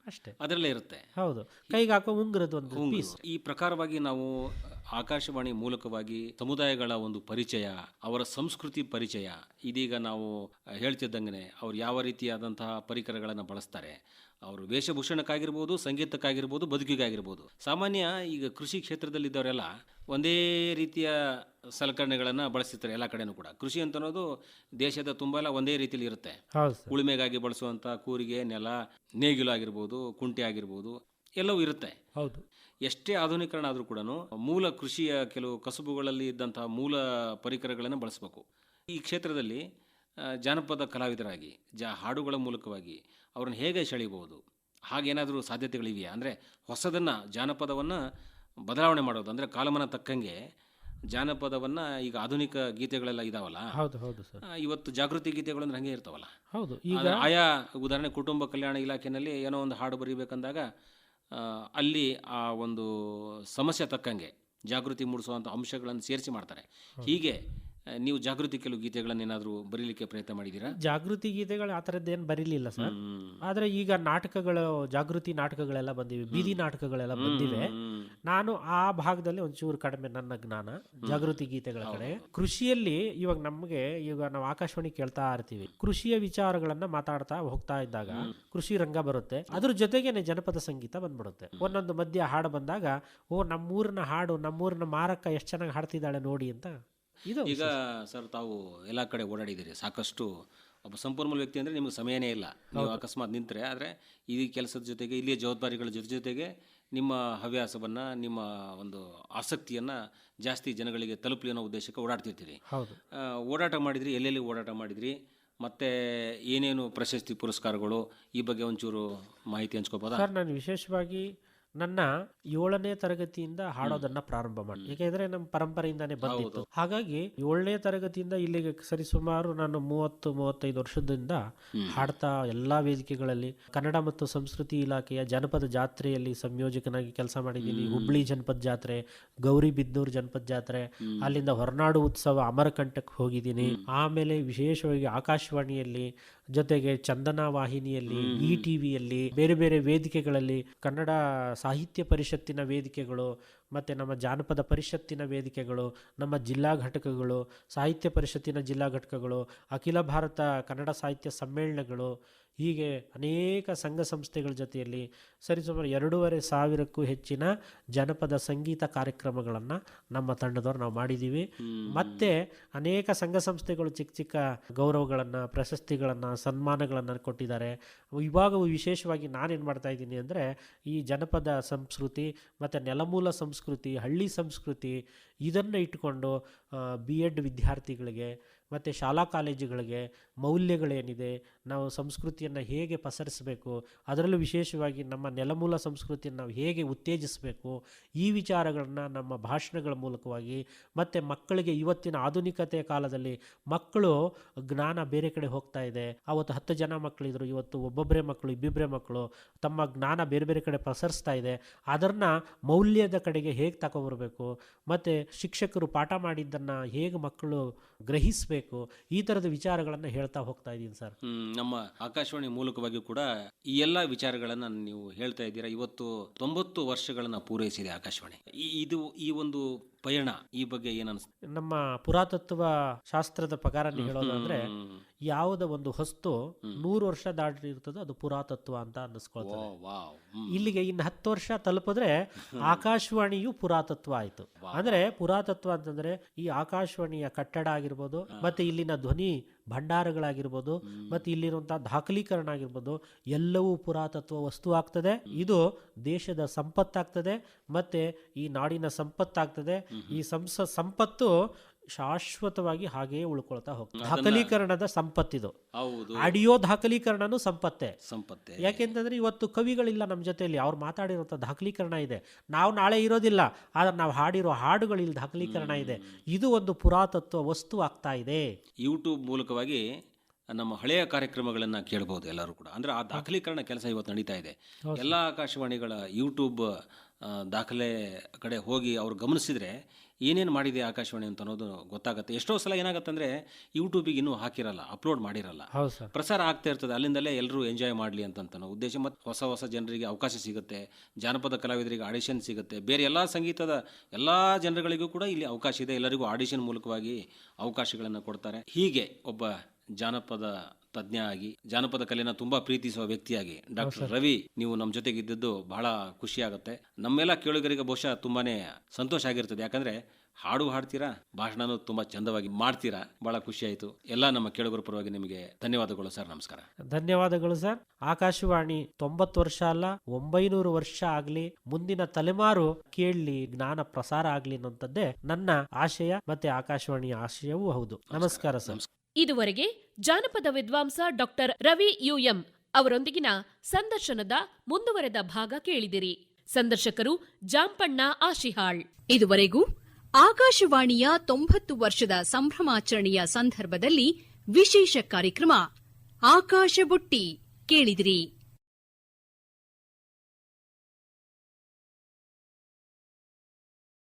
S3: ಅಷ್ಟೇ.
S4: ಅದರಲ್ಲೇ ಇರುತ್ತೆ.
S3: ಹೌದು. ಕೈಗೆ ಹಾಕೋ ಉಂಗುರದ ಒಂದು
S4: ಈ ಪ್ರಕಾರವಾಗಿ ನಾವು ಆಕಾಶವಾಣಿ ಮೂಲಕವಾಗಿ ಸಮುದಾಯಗಳ ಒಂದು ಪರಿಚಯ ಅವರ ಸಂಸ್ಕೃತಿ ಪರಿಚಯ ಇದೀಗ ನಾವು ಹೇಳ್ತಿದ್ದಂಗೆ ಅವ್ರು ಯಾವ ರೀತಿಯಾದಂತಹ ಪರಿಕರಗಳನ್ನು ಬಳಸ್ತಾರೆ. ಅವರು ವೇಷಭೂಷಣಕ್ಕಾಗಿರ್ಬೋದು ಸಂಗೀತಕ್ಕಾಗಿರ್ಬೋದು ಬದುಕಿಗಾಗಿರ್ಬೋದು. ಸಾಮಾನ್ಯ ಈಗ ಕೃಷಿ ಕ್ಷೇತ್ರದಲ್ಲಿದ್ದವರೆಲ್ಲ ಒಂದೇ ರೀತಿಯ ಸಲಕರಣೆಗಳನ್ನು ಬಳಸ್ತಾರೆ ಎಲ್ಲ ಕಡೆನೂ ಕೂಡ. ಕೃಷಿ ಅಂತ ಅನ್ನೋದು ದೇಶದ ತುಂಬ ಎಲ್ಲ ಒಂದೇ ರೀತಿಯಲ್ಲಿ ಇರುತ್ತೆ. ಉಳುಮೆಗಾಗಿ ಬಳಸುವಂಥ ಕೂರಿಗೆ ನೆಲ ನೇಗಿಲು ಆಗಿರ್ಬೋದು ಕುಂಟೆ ಆಗಿರ್ಬೋದು ಎಲ್ಲವೂ ಇರುತ್ತೆ.
S3: ಹೌದು.
S4: ಎಷ್ಟೇ ಆಧುನೀಕರಣ ಆದರೂ ಕೂಡ ಮೂಲ ಕೃಷಿಯ ಕೆಲವು ಕಸುಬುಗಳಲ್ಲಿ ಇದ್ದಂತಹ ಮೂಲ ಪರಿಕರಗಳನ್ನು ಬಳಸಬೇಕು. ಈ ಕ್ಷೇತ್ರದಲ್ಲಿ ಜಾನಪದ ಕಲಾವಿದರಾಗಿ ಜಾ ಹಾಡುಗಳ ಮೂಲಕವಾಗಿ ಅವ್ರನ್ನ ಹೇಗೆ ಸೆಳೆಯಬಹುದು? ಹಾಗೇನಾದರೂ ಸಾಧ್ಯತೆಗಳಿವೆಯಾ? ಅಂದರೆ ಹೊಸದನ್ನು ಜಾನಪದವನ್ನು ಬದಲಾವಣೆ ಮಾಡೋದು ಅಂದರೆ ಕಾಲಮಾನ ತಕ್ಕಂಗೆ ಜಾನಪದವನ್ನು ಈಗ ಆಧುನಿಕ ಗೀತೆಗಳೆಲ್ಲ ಇದಾವಲ್ಲ?
S3: ಹೌದು ಹೌದು ಸರ್.
S4: ಇವತ್ತು ಜಾಗೃತಿ ಗೀತೆಗಳು ಅಂದ್ರೆ ಹಂಗೆ ಇರ್ತಾವಲ್ಲ?
S3: ಹೌದು ಈಗ
S4: ಆಯಾ ಉದಾಹರಣೆ ಕುಟುಂಬ ಕಲ್ಯಾಣ ಇಲಾಖೆಯಲ್ಲಿ ಏನೋ ಒಂದು ಹಾಡು ಬರೀಬೇಕಂದಾಗ ಅಲ್ಲಿ ಆ ಒಂದು ಸಮಸ್ಯೆ ತಕ್ಕಂಗೆ ಜಾಗೃತಿ ಮೂಡಿಸುವಂಥ ಅಂಶಗಳನ್ನು ಸೇರಿಸಿ ಮಾಡ್ತಾರೆ. ಹೀಗೆ ನೀವು ಜಾಗೃತಿ ಕೆಲವು ಗೀತೆಗಳನ್ನು ಏನಾದರೂ ಬರೀಲಿಕ್ಕೆ ಪ್ರಯತ್ನ ಮಾಡಿದ್ದೀರಾ?
S3: ಜಾಗೃತಿ ಗೀತೆಗಳು ಆ ಥರದ್ದೇನು ಬರೀಲಿಲ್ಲ ಸರ್. ಆದರೆ ಈಗ ನಾಟಕಗಳು ಜಾಗೃತಿ ನಾಟಕಗಳೆಲ್ಲ ಬಂದಿವೆ ಬೀದಿ ನಾಟಕಗಳೆಲ್ಲ ಬಂದಿವೆ. ನಾನು ಆ ಭಾಗದಲ್ಲಿ ಒಂಚೂರು ಕಡಿಮೆ ನನ್ನ ಜ್ಞಾನ ಜಾಗೃತಿ ಗೀತೆಗಳ ಕಡೆ. ಕೃಷಿಯಲ್ಲಿ ಇವಾಗ ನಮಗೆ ಈಗ ನಾವು ಆಕಾಶವಾಣಿ ಕೇಳ್ತಾ ಇರ್ತೀವಿ. ಕೃಷಿಯ ವಿಚಾರಗಳನ್ನ ಮಾತಾಡ್ತಾ ಹೋಗ್ತಾ ಇದ್ದಾಗ ಕೃಷಿ ರಂಗ ಬರುತ್ತೆ. ಅದ್ರ ಜೊತೆಗೇನೆ ಜನಪದ ಸಂಗೀತ ಬಂದ್ಬಿಡುತ್ತೆ. ಒಂದೊಂದು ಮಧ್ಯ ಹಾಡು ಬಂದಾಗ ಓ ನಮ್ಮೂರಿನ ಹಾಡು ನಮ್ಮೂರಿನ ಮಾರಕ್ಕ ಎಷ್ಟು ಚೆನ್ನಾಗಿ ಹಾಡ್ತಿದ್ದಾಳೆ ನೋಡಿ ಅಂತ
S4: ಈಗ ಸರ್. ತಾವು ಎಲ್ಲ ಕಡೆ ಓಡಾಡಿದ್ದೀರಿ. ಸಾಕಷ್ಟು ಒಬ್ಬ ಸಂಪನ್ಮೂಲ ವ್ಯಕ್ತಿ ಅಂದರೆ ನಿಮಗೆ ಸಮಯನೇ ಇಲ್ಲ. ನೀವು ಅಕಸ್ಮಾತ್ ನಿಂತರೆ ಆದರೆ ಈ ಕೆಲಸದ ಜೊತೆಗೆ ಇಲ್ಲಿಯ ಜವಾಬ್ದಾರಿಗಳ ಜೊತೆ ಜೊತೆಗೆ ನಿಮ್ಮ ಹವ್ಯಾಸವನ್ನು ನಿಮ್ಮ ಒಂದು ಆಸಕ್ತಿಯನ್ನು ಜಾಸ್ತಿ ಜನಗಳಿಗೆ ತಲುಪಲಿ ಅನ್ನೋ ಉದ್ದೇಶಕ್ಕೆ ಓಡಾಡ್ತಿರ್ತೀರಿ. ಓಡಾಟ ಮಾಡಿದ್ರಿ ಎಲ್ಲೆಲ್ಲಿ ಓಡಾಟ ಮಾಡಿದ್ರಿ ಮತ್ತೆ ಏನೇನು ಪ್ರಶಸ್ತಿ ಪುರಸ್ಕಾರಗಳು ಈ ಬಗ್ಗೆ ಒಂಚೂರು ಮಾಹಿತಿ ಹಂಚ್ಕೋಬೋದಾ?
S3: ಸರ್ ನಾನು ವಿಶೇಷವಾಗಿ ನನ್ನ ಏಳನೇ ತರಗತಿಯಿಂದ ಹಾಡೋದನ್ನ ಪ್ರಾರಂಭ ಮಾಡಿ ಯಾಕೆಂದ್ರೆ ನಮ್ಮ ಪರಂಪರೆಯಿಂದಾನೇ ಬಂದಿತ್ತು. ಹಾಗಾಗಿ ಏಳನೇ ತರಗತಿಯಿಂದ ಇಲ್ಲಿಗೆ ಸರಿ ಸುಮಾರು ನಾನು ಮೂವತ್ತು ಮೂವತ್ತೈದು ವರ್ಷದಿಂದ ಹಾಡ್ತಾ ಎಲ್ಲಾ ವೇದಿಕೆಗಳಲ್ಲಿ ಕನ್ನಡ ಮತ್ತು ಸಂಸ್ಕೃತಿ ಇಲಾಖೆಯ ಜನಪದ ಜಾತ್ರೆಯಲ್ಲಿ ಸಂಯೋಜಕನಾಗಿ ಕೆಲಸ ಮಾಡಿದ್ದೀನಿ. ಹುಬ್ಳಿ ಜನಪದ ಜಾತ್ರೆ ಗೌರಿ ಬಿದ್ದೂರು ಜನಪದ ಜಾತ್ರೆ ಅಲ್ಲಿಂದ ಹೊರನಾಡು ಉತ್ಸವ ಅಮರಕಂಟಕ್ಕೆ ಹೋಗಿದ್ದೀನಿ. ಆಮೇಲೆ ವಿಶೇಷವಾಗಿ ಆಕಾಶವಾಣಿಯಲ್ಲಿ ಜೊತೆಗೆ ಚಂದನ ವಾಹಿನಿಯಲ್ಲಿ ಇ ಟಿವಿಯಲ್ಲಿ ಬೇರೆ ಬೇರೆ ವೇದಿಕೆಗಳಲ್ಲಿ ಕನ್ನಡ ಸಾಹಿತ್ಯ ಪರಿಷತ್ತಿನ ವೇದಿಕೆಗಳು ಮತ್ತು ನಮ್ಮ ಜಾನಪದ ಪರಿಷತ್ತಿನ ವೇದಿಕೆಗಳು ನಮ್ಮ ಜಿಲ್ಲಾ ಘಟಕಗಳು ಸಾಹಿತ್ಯ ಪರಿಷತ್ತಿನ ಜಿಲ್ಲಾ ಘಟಕಗಳು ಅಖಿಲ ಭಾರತ ಕನ್ನಡ ಸಾಹಿತ್ಯ ಸಮ್ಮೇಳನಗಳು ಹೀಗೆ ಅನೇಕ ಸಂಘ ಸಂಸ್ಥೆಗಳ ಜೊತೆಯಲ್ಲಿ ಸರಿಸುಮಾರು ಎರಡೂವರೆ ಸಾವಿರಕ್ಕೂ ಹೆಚ್ಚಿನ ಜನಪದ ಸಂಗೀತ ಕಾರ್ಯಕ್ರಮಗಳನ್ನು ನಮ್ಮ ತಂಡದವ್ರು ನಾವು ಮಾಡಿದ್ದೀವಿ ಮತ್ತೆ ಅನೇಕ ಸಂಘ ಸಂಸ್ಥೆಗಳು ಚಿಕ್ಕ ಚಿಕ್ಕ ಗೌರವಗಳನ್ನು ಪ್ರಶಸ್ತಿಗಳನ್ನು ಸನ್ಮಾನಗಳನ್ನು ಕೊಟ್ಟಿದ್ದಾರೆ. ಇವಾಗ ವಿಶೇಷವಾಗಿ ನಾನೇನು ಮಾಡ್ತಾ ಇದ್ದೀನಿ ಅಂದರೆ ಈ ಜನಪದ ಸಂಸ್ಕೃತಿ ಮತ್ತು ನೆಲಮೂಲ ಸಂಸ್ಕೃತಿ ಹಳ್ಳಿ ಸಂಸ್ಕೃತಿ ಇದನ್ನು ಇಟ್ಕೊಂಡು ಬಿ ಎಡ್ ವಿದ್ಯಾರ್ಥಿಗಳಿಗೆ ಮತ್ತು ಶಾಲಾ ಕಾಲೇಜುಗಳಿಗೆ ಮೌಲ್ಯಗಳೇನಿದೆ, ನಾವು ಸಂಸ್ಕೃತಿಯನ್ನು ಹೇಗೆ ಪಸರಿಸಬೇಕು, ಅದರಲ್ಲೂ ವಿಶೇಷವಾಗಿ ನಮ್ಮ ನೆಲಮೂಲ ಸಂಸ್ಕೃತಿಯನ್ನು ನಾವು ಹೇಗೆ ಉತ್ತೇಜಿಸಬೇಕು, ಈ ವಿಚಾರಗಳನ್ನು ನಮ್ಮ ಭಾಷಣಗಳ ಮೂಲಕವಾಗಿ ಮತ್ತು ಮಕ್ಕಳಿಗೆ ಇವತ್ತಿನ ಆಧುನಿಕತೆಯ ಕಾಲದಲ್ಲಿ ಮಕ್ಕಳು ಜ್ಞಾನ ಬೇರೆ ಕಡೆ ಹೋಗ್ತಾ ಇದೆ. ಅವತ್ತು ಹತ್ತು ಜನ ಮಕ್ಕಳಿದ್ರು, ಇವತ್ತು ಒಬ್ಬೊಬ್ಬರೇ ಮಕ್ಕಳು ಇಬ್ಬಿಬ್ಬರೇ ಮಕ್ಕಳು, ತಮ್ಮ ಜ್ಞಾನ ಬೇರೆ ಬೇರೆ ಕಡೆ ಪ್ರಸರಿಸ್ತಾ ಇದೆ. ಅದನ್ನು ಮೌಲ್ಯದ ಕಡೆಗೆ ಹೇಗೆ ತಗೊಬರ್ಬೇಕು ಮತ್ತು ಶಿಕ್ಷಕರು ಪಾಠ ಮಾಡಿದ್ದನ್ನು ಹೇಗೆ ಮಕ್ಕಳು ಗ್ರಹಿಸಬೇಕು. ಈ ಥರದ ವಿಚಾರಗಳನ್ನು ಹೇಳ್ತಾ ಹೋಗ್ತಾ ಇದ್ದೀನಿ ಸರ್.
S4: ಹ್ಮ್, ನಮ್ಮ ಆಕಾಶವಾಣಿ ಮೂಲಕವಾಗಿ ಕೂಡ ಈ ಎಲ್ಲ ವಿಚಾರಗಳನ್ನ ನೀವು ಹೇಳ್ತಾ ಇದ್ದೀರಾ. ಇವತ್ತು ತೊಂಬತ್ತು ವರ್ಷಗಳನ್ನ ಪೂರೈಸಿದೆ ಆಕಾಶವಾಣಿ. ಈ- ಇದು ಈ ಒಂದು ಪಯಣ ಈ ಬಗ್ಗೆ ಏನನ್ಸ್
S3: ನಮ್ಮ ಪುರಾತತ್ವ ಶಾಸ್ತ್ರದ ಪ್ರಕಾರ ನೀವು ಹೇಳೋದು ಅಂದ್ರೆ ಯಾವುದ ಒಂದು ವಸ್ತು ನೂರು ವರ್ಷ ದಾಟಿರ್ತದೋ ಅದು ಪುರಾತತ್ವ ಅಂತ ಅನ್ನಿಸ್ಕೊಳ್ತದೆ. ಇಲ್ಲಿಗೆ ಇನ್ನು ಹತ್ತು ವರ್ಷ ತಲುಪಿದ್ರೆ [LAUGHS] ಆಕಾಶವಾಣಿಯು ಪುರಾತತ್ವ ಆಯ್ತು. ಅಂದ್ರೆ ಪುರಾತತ್ವ ಅಂತಂದ್ರೆ ಈ ಆಕಾಶವಾಣಿಯ ಕಟ್ಟಡ ಆಗಿರ್ಬೋದು ಮತ್ತೆ ಇಲ್ಲಿನ ಧ್ವನಿ ಭಂಡಾರಗಳಾಗಿರ್ಬೋದು ಮತ್ತೆ ಇಲ್ಲಿರುವಂತಹ ದಾಖಲೀಕರಣ ಆಗಿರ್ಬೋದು ಎಲ್ಲವೂ ಪುರಾತತ್ವ ವಸ್ತು ಆಗ್ತದೆ. ಇದು ದೇಶದ ಸಂಪತ್ತಾಗ್ತದೆ ಮತ್ತೆ ಈ ನಾಡಿನ ಸಂಪತ್ತಾಗ್ತದೆ. ಈ ಸಂಸ ಸಂಪತ್ತು ಶಾಶ್ವತವಾಗಿ ಹಾಗೆಯೇ ಉಳ್ಕೊಳ್ತಾ ಹೋಗ್ತದೆ. ದಾಖಲೀಕರಣದ ಸಂಪತ್ತಿದು. ಆಡಿಯೋ ದಾಖಲೀಕರಣನೂ ಸಂಪತ್ತೆ.
S4: ಸಂಪತ್ತೆ.
S3: ಯಾಕೆಂತಂದ್ರೆ ಇವತ್ತು ಕವಿಗಳಿಲ್ಲ ನಮ್ಮ ಜೊತೆಯಲ್ಲಿ ಅವ್ರು ಮಾತಾಡಿರುವಂಥ ದಾಖಲೀಕರಣ ಇದೆ. ನಾವು ನಾಳೆ ಇರೋದಿಲ್ಲ ಆದ್ರೆ ನಾವು ಹಾಡಿರೋ ಹಾಡುಗಳು ದಾಖಲೀಕರಣ ಇದೆ. ಇದು ಒಂದು ಪುರಾತತ್ವ ವಸ್ತು ಆಗ್ತಾ ಇದೆ.
S4: ಯೂಟ್ಯೂಬ್ ಮೂಲಕವಾಗಿ ನಮ್ಮ ಹಳೆಯ ಕಾರ್ಯಕ್ರಮಗಳನ್ನು ಕೇಳ್ಬೋದು ಎಲ್ಲರೂ ಕೂಡ. ಅಂದ್ರೆ ಆ ದಾಖಲೀಕರಣ ಕೆಲಸ ಇವತ್ತು ನಡೀತಾ ಇದೆ. ಎಲ್ಲ ಆಕಾಶವಾಣಿಗಳ ಯೂಟ್ಯೂಬ್ ದಾಖಲೆ ಕಡೆ ಹೋಗಿ ಅವರು ಗಮನಿಸಿದ್ರೆ ಏನೇನು ಮಾಡಿದೆ ಆಕಾಶವಾಣಿ ಅಂತ ಅನ್ನೋದು ಗೊತ್ತಾಗುತ್ತೆ. ಎಷ್ಟೋ ಸಲ ಏನಾಗುತ್ತೆ ಅಂದರೆ ಯೂಟ್ಯೂಬಿಗೆ ಇನ್ನೂ ಹಾಕಿರಲ್ಲ ಅಪ್ಲೋಡ್ ಮಾಡಿರಲ್ಲ. ಪ್ರಸಾರ ಆಗ್ತಾ ಇರ್ತದೆ ಅಲ್ಲಿಂದಲೇ ಎಲ್ಲರೂ ಎಂಜಾಯ್ ಮಾಡಲಿ ಅಂತ ಉದ್ದೇಶ. ಮತ್ತು ಹೊಸ ಹೊಸ ಜನರಿಗೆ ಅವಕಾಶ ಸಿಗುತ್ತೆ ಜಾನಪದ ಕಲಾವಿದರಿಗೆ ಆಡಿಷನ್ ಸಿಗುತ್ತೆ ಬೇರೆ ಎಲ್ಲ ಸಂಗೀತದ ಎಲ್ಲ ಜನರುಗಳಿಗೂ ಕೂಡ ಇಲ್ಲಿ ಅವಕಾಶ ಇದೆ. ಎಲ್ಲರಿಗೂ ಆಡಿಷನ್ ಮೂಲಕವಾಗಿ ಅವಕಾಶಗಳನ್ನು ಕೊಡ್ತಾರೆ. ಹೀಗೆ ಒಬ್ಬ ಜಾನಪದ ತಜ್ಞ ಆಗಿ ಜಾನಪದ ಕಲೆನ ತುಂಬಾ ಪ್ರೀತಿಸುವ ವ್ಯಕ್ತಿಯಾಗಿ ಡಾಕ್ಟರ್ ರವಿ ನೀವು ನಮ್ಮ ಜೊತೆಗೆ ಇದ್ದದ್ದು ಬಹಳ ಖುಷಿ ಆಗುತ್ತೆ. ನಮ್ಮೆಲ್ಲ ಕೇಳುಗರಿಗೆ ಬಹುಶಃ ತುಂಬಾನೇ ಸಂತೋಷ ಆಗಿರ್ತದೆ. ಯಾಕಂದ್ರೆ ಹಾಡು ಹಾಡ್ತೀರಾ ಭಾಷಣನೂ ತುಂಬಾ ಚಂದವಾಗಿ ಮಾಡ್ತೀರಾ. ಬಹಳ ಖುಷಿ ಆಯಿತು. ಎಲ್ಲ ನಮ್ಮ ಕೇಳುಗರ ಪರವಾಗಿ ನಿಮಗೆ ಧನ್ಯವಾದಗಳು ಸರ್. ನಮಸ್ಕಾರ.
S3: ಧನ್ಯವಾದಗಳು ಸರ್. ಆಕಾಶವಾಣಿ ತೊಂಬತ್ತು ವರ್ಷ ಅಲ್ಲ ಒಂಬೈನೂರು ವರ್ಷ ಆಗ್ಲಿ ಮುಂದಿನ ತಲೆಮಾರು ಕೇಳಲಿ ಜ್ಞಾನ ಪ್ರಸಾರ ಆಗ್ಲಿ ಅನ್ನೋಂಥದ್ದೇ ನನ್ನ ಆಶಯ ಮತ್ತೆ ಆಕಾಶವಾಣಿಯ ಆಶಯವೂ ಹೌದು. ನಮಸ್ಕಾರ. ಸರ್.
S2: ಇದುವರೆಗೆ ಜಾನಪದ ವಿದ್ವಾಂಸ ಡಾಕ್ಟರ್ ರವಿ ಯುಎಂ ಅವರೊಂದಿಗಿನ ಸಂದರ್ಶನದ ಮುಂದುವರೆದ ಭಾಗ ಕೇಳಿದಿರಿ. ಸಂದರ್ಶಕರು ಜಾಂಪಣ್ಣ ಆಶಿಹಾಳ್.
S1: ಇದುವರೆಗೂ ಆಕಾಶವಾಣಿಯ ತೊಂಬತ್ತು ವರ್ಷದ ಸಂಭ್ರಮಾಚರಣೆಯ ಸಂದರ್ಭದಲ್ಲಿ ವಿಶೇಷ ಕಾರ್ಯಕ್ರಮ ಆಕಾಶ ಬುಟ್ಟಿ ಕೇಳಿದಿರಿ.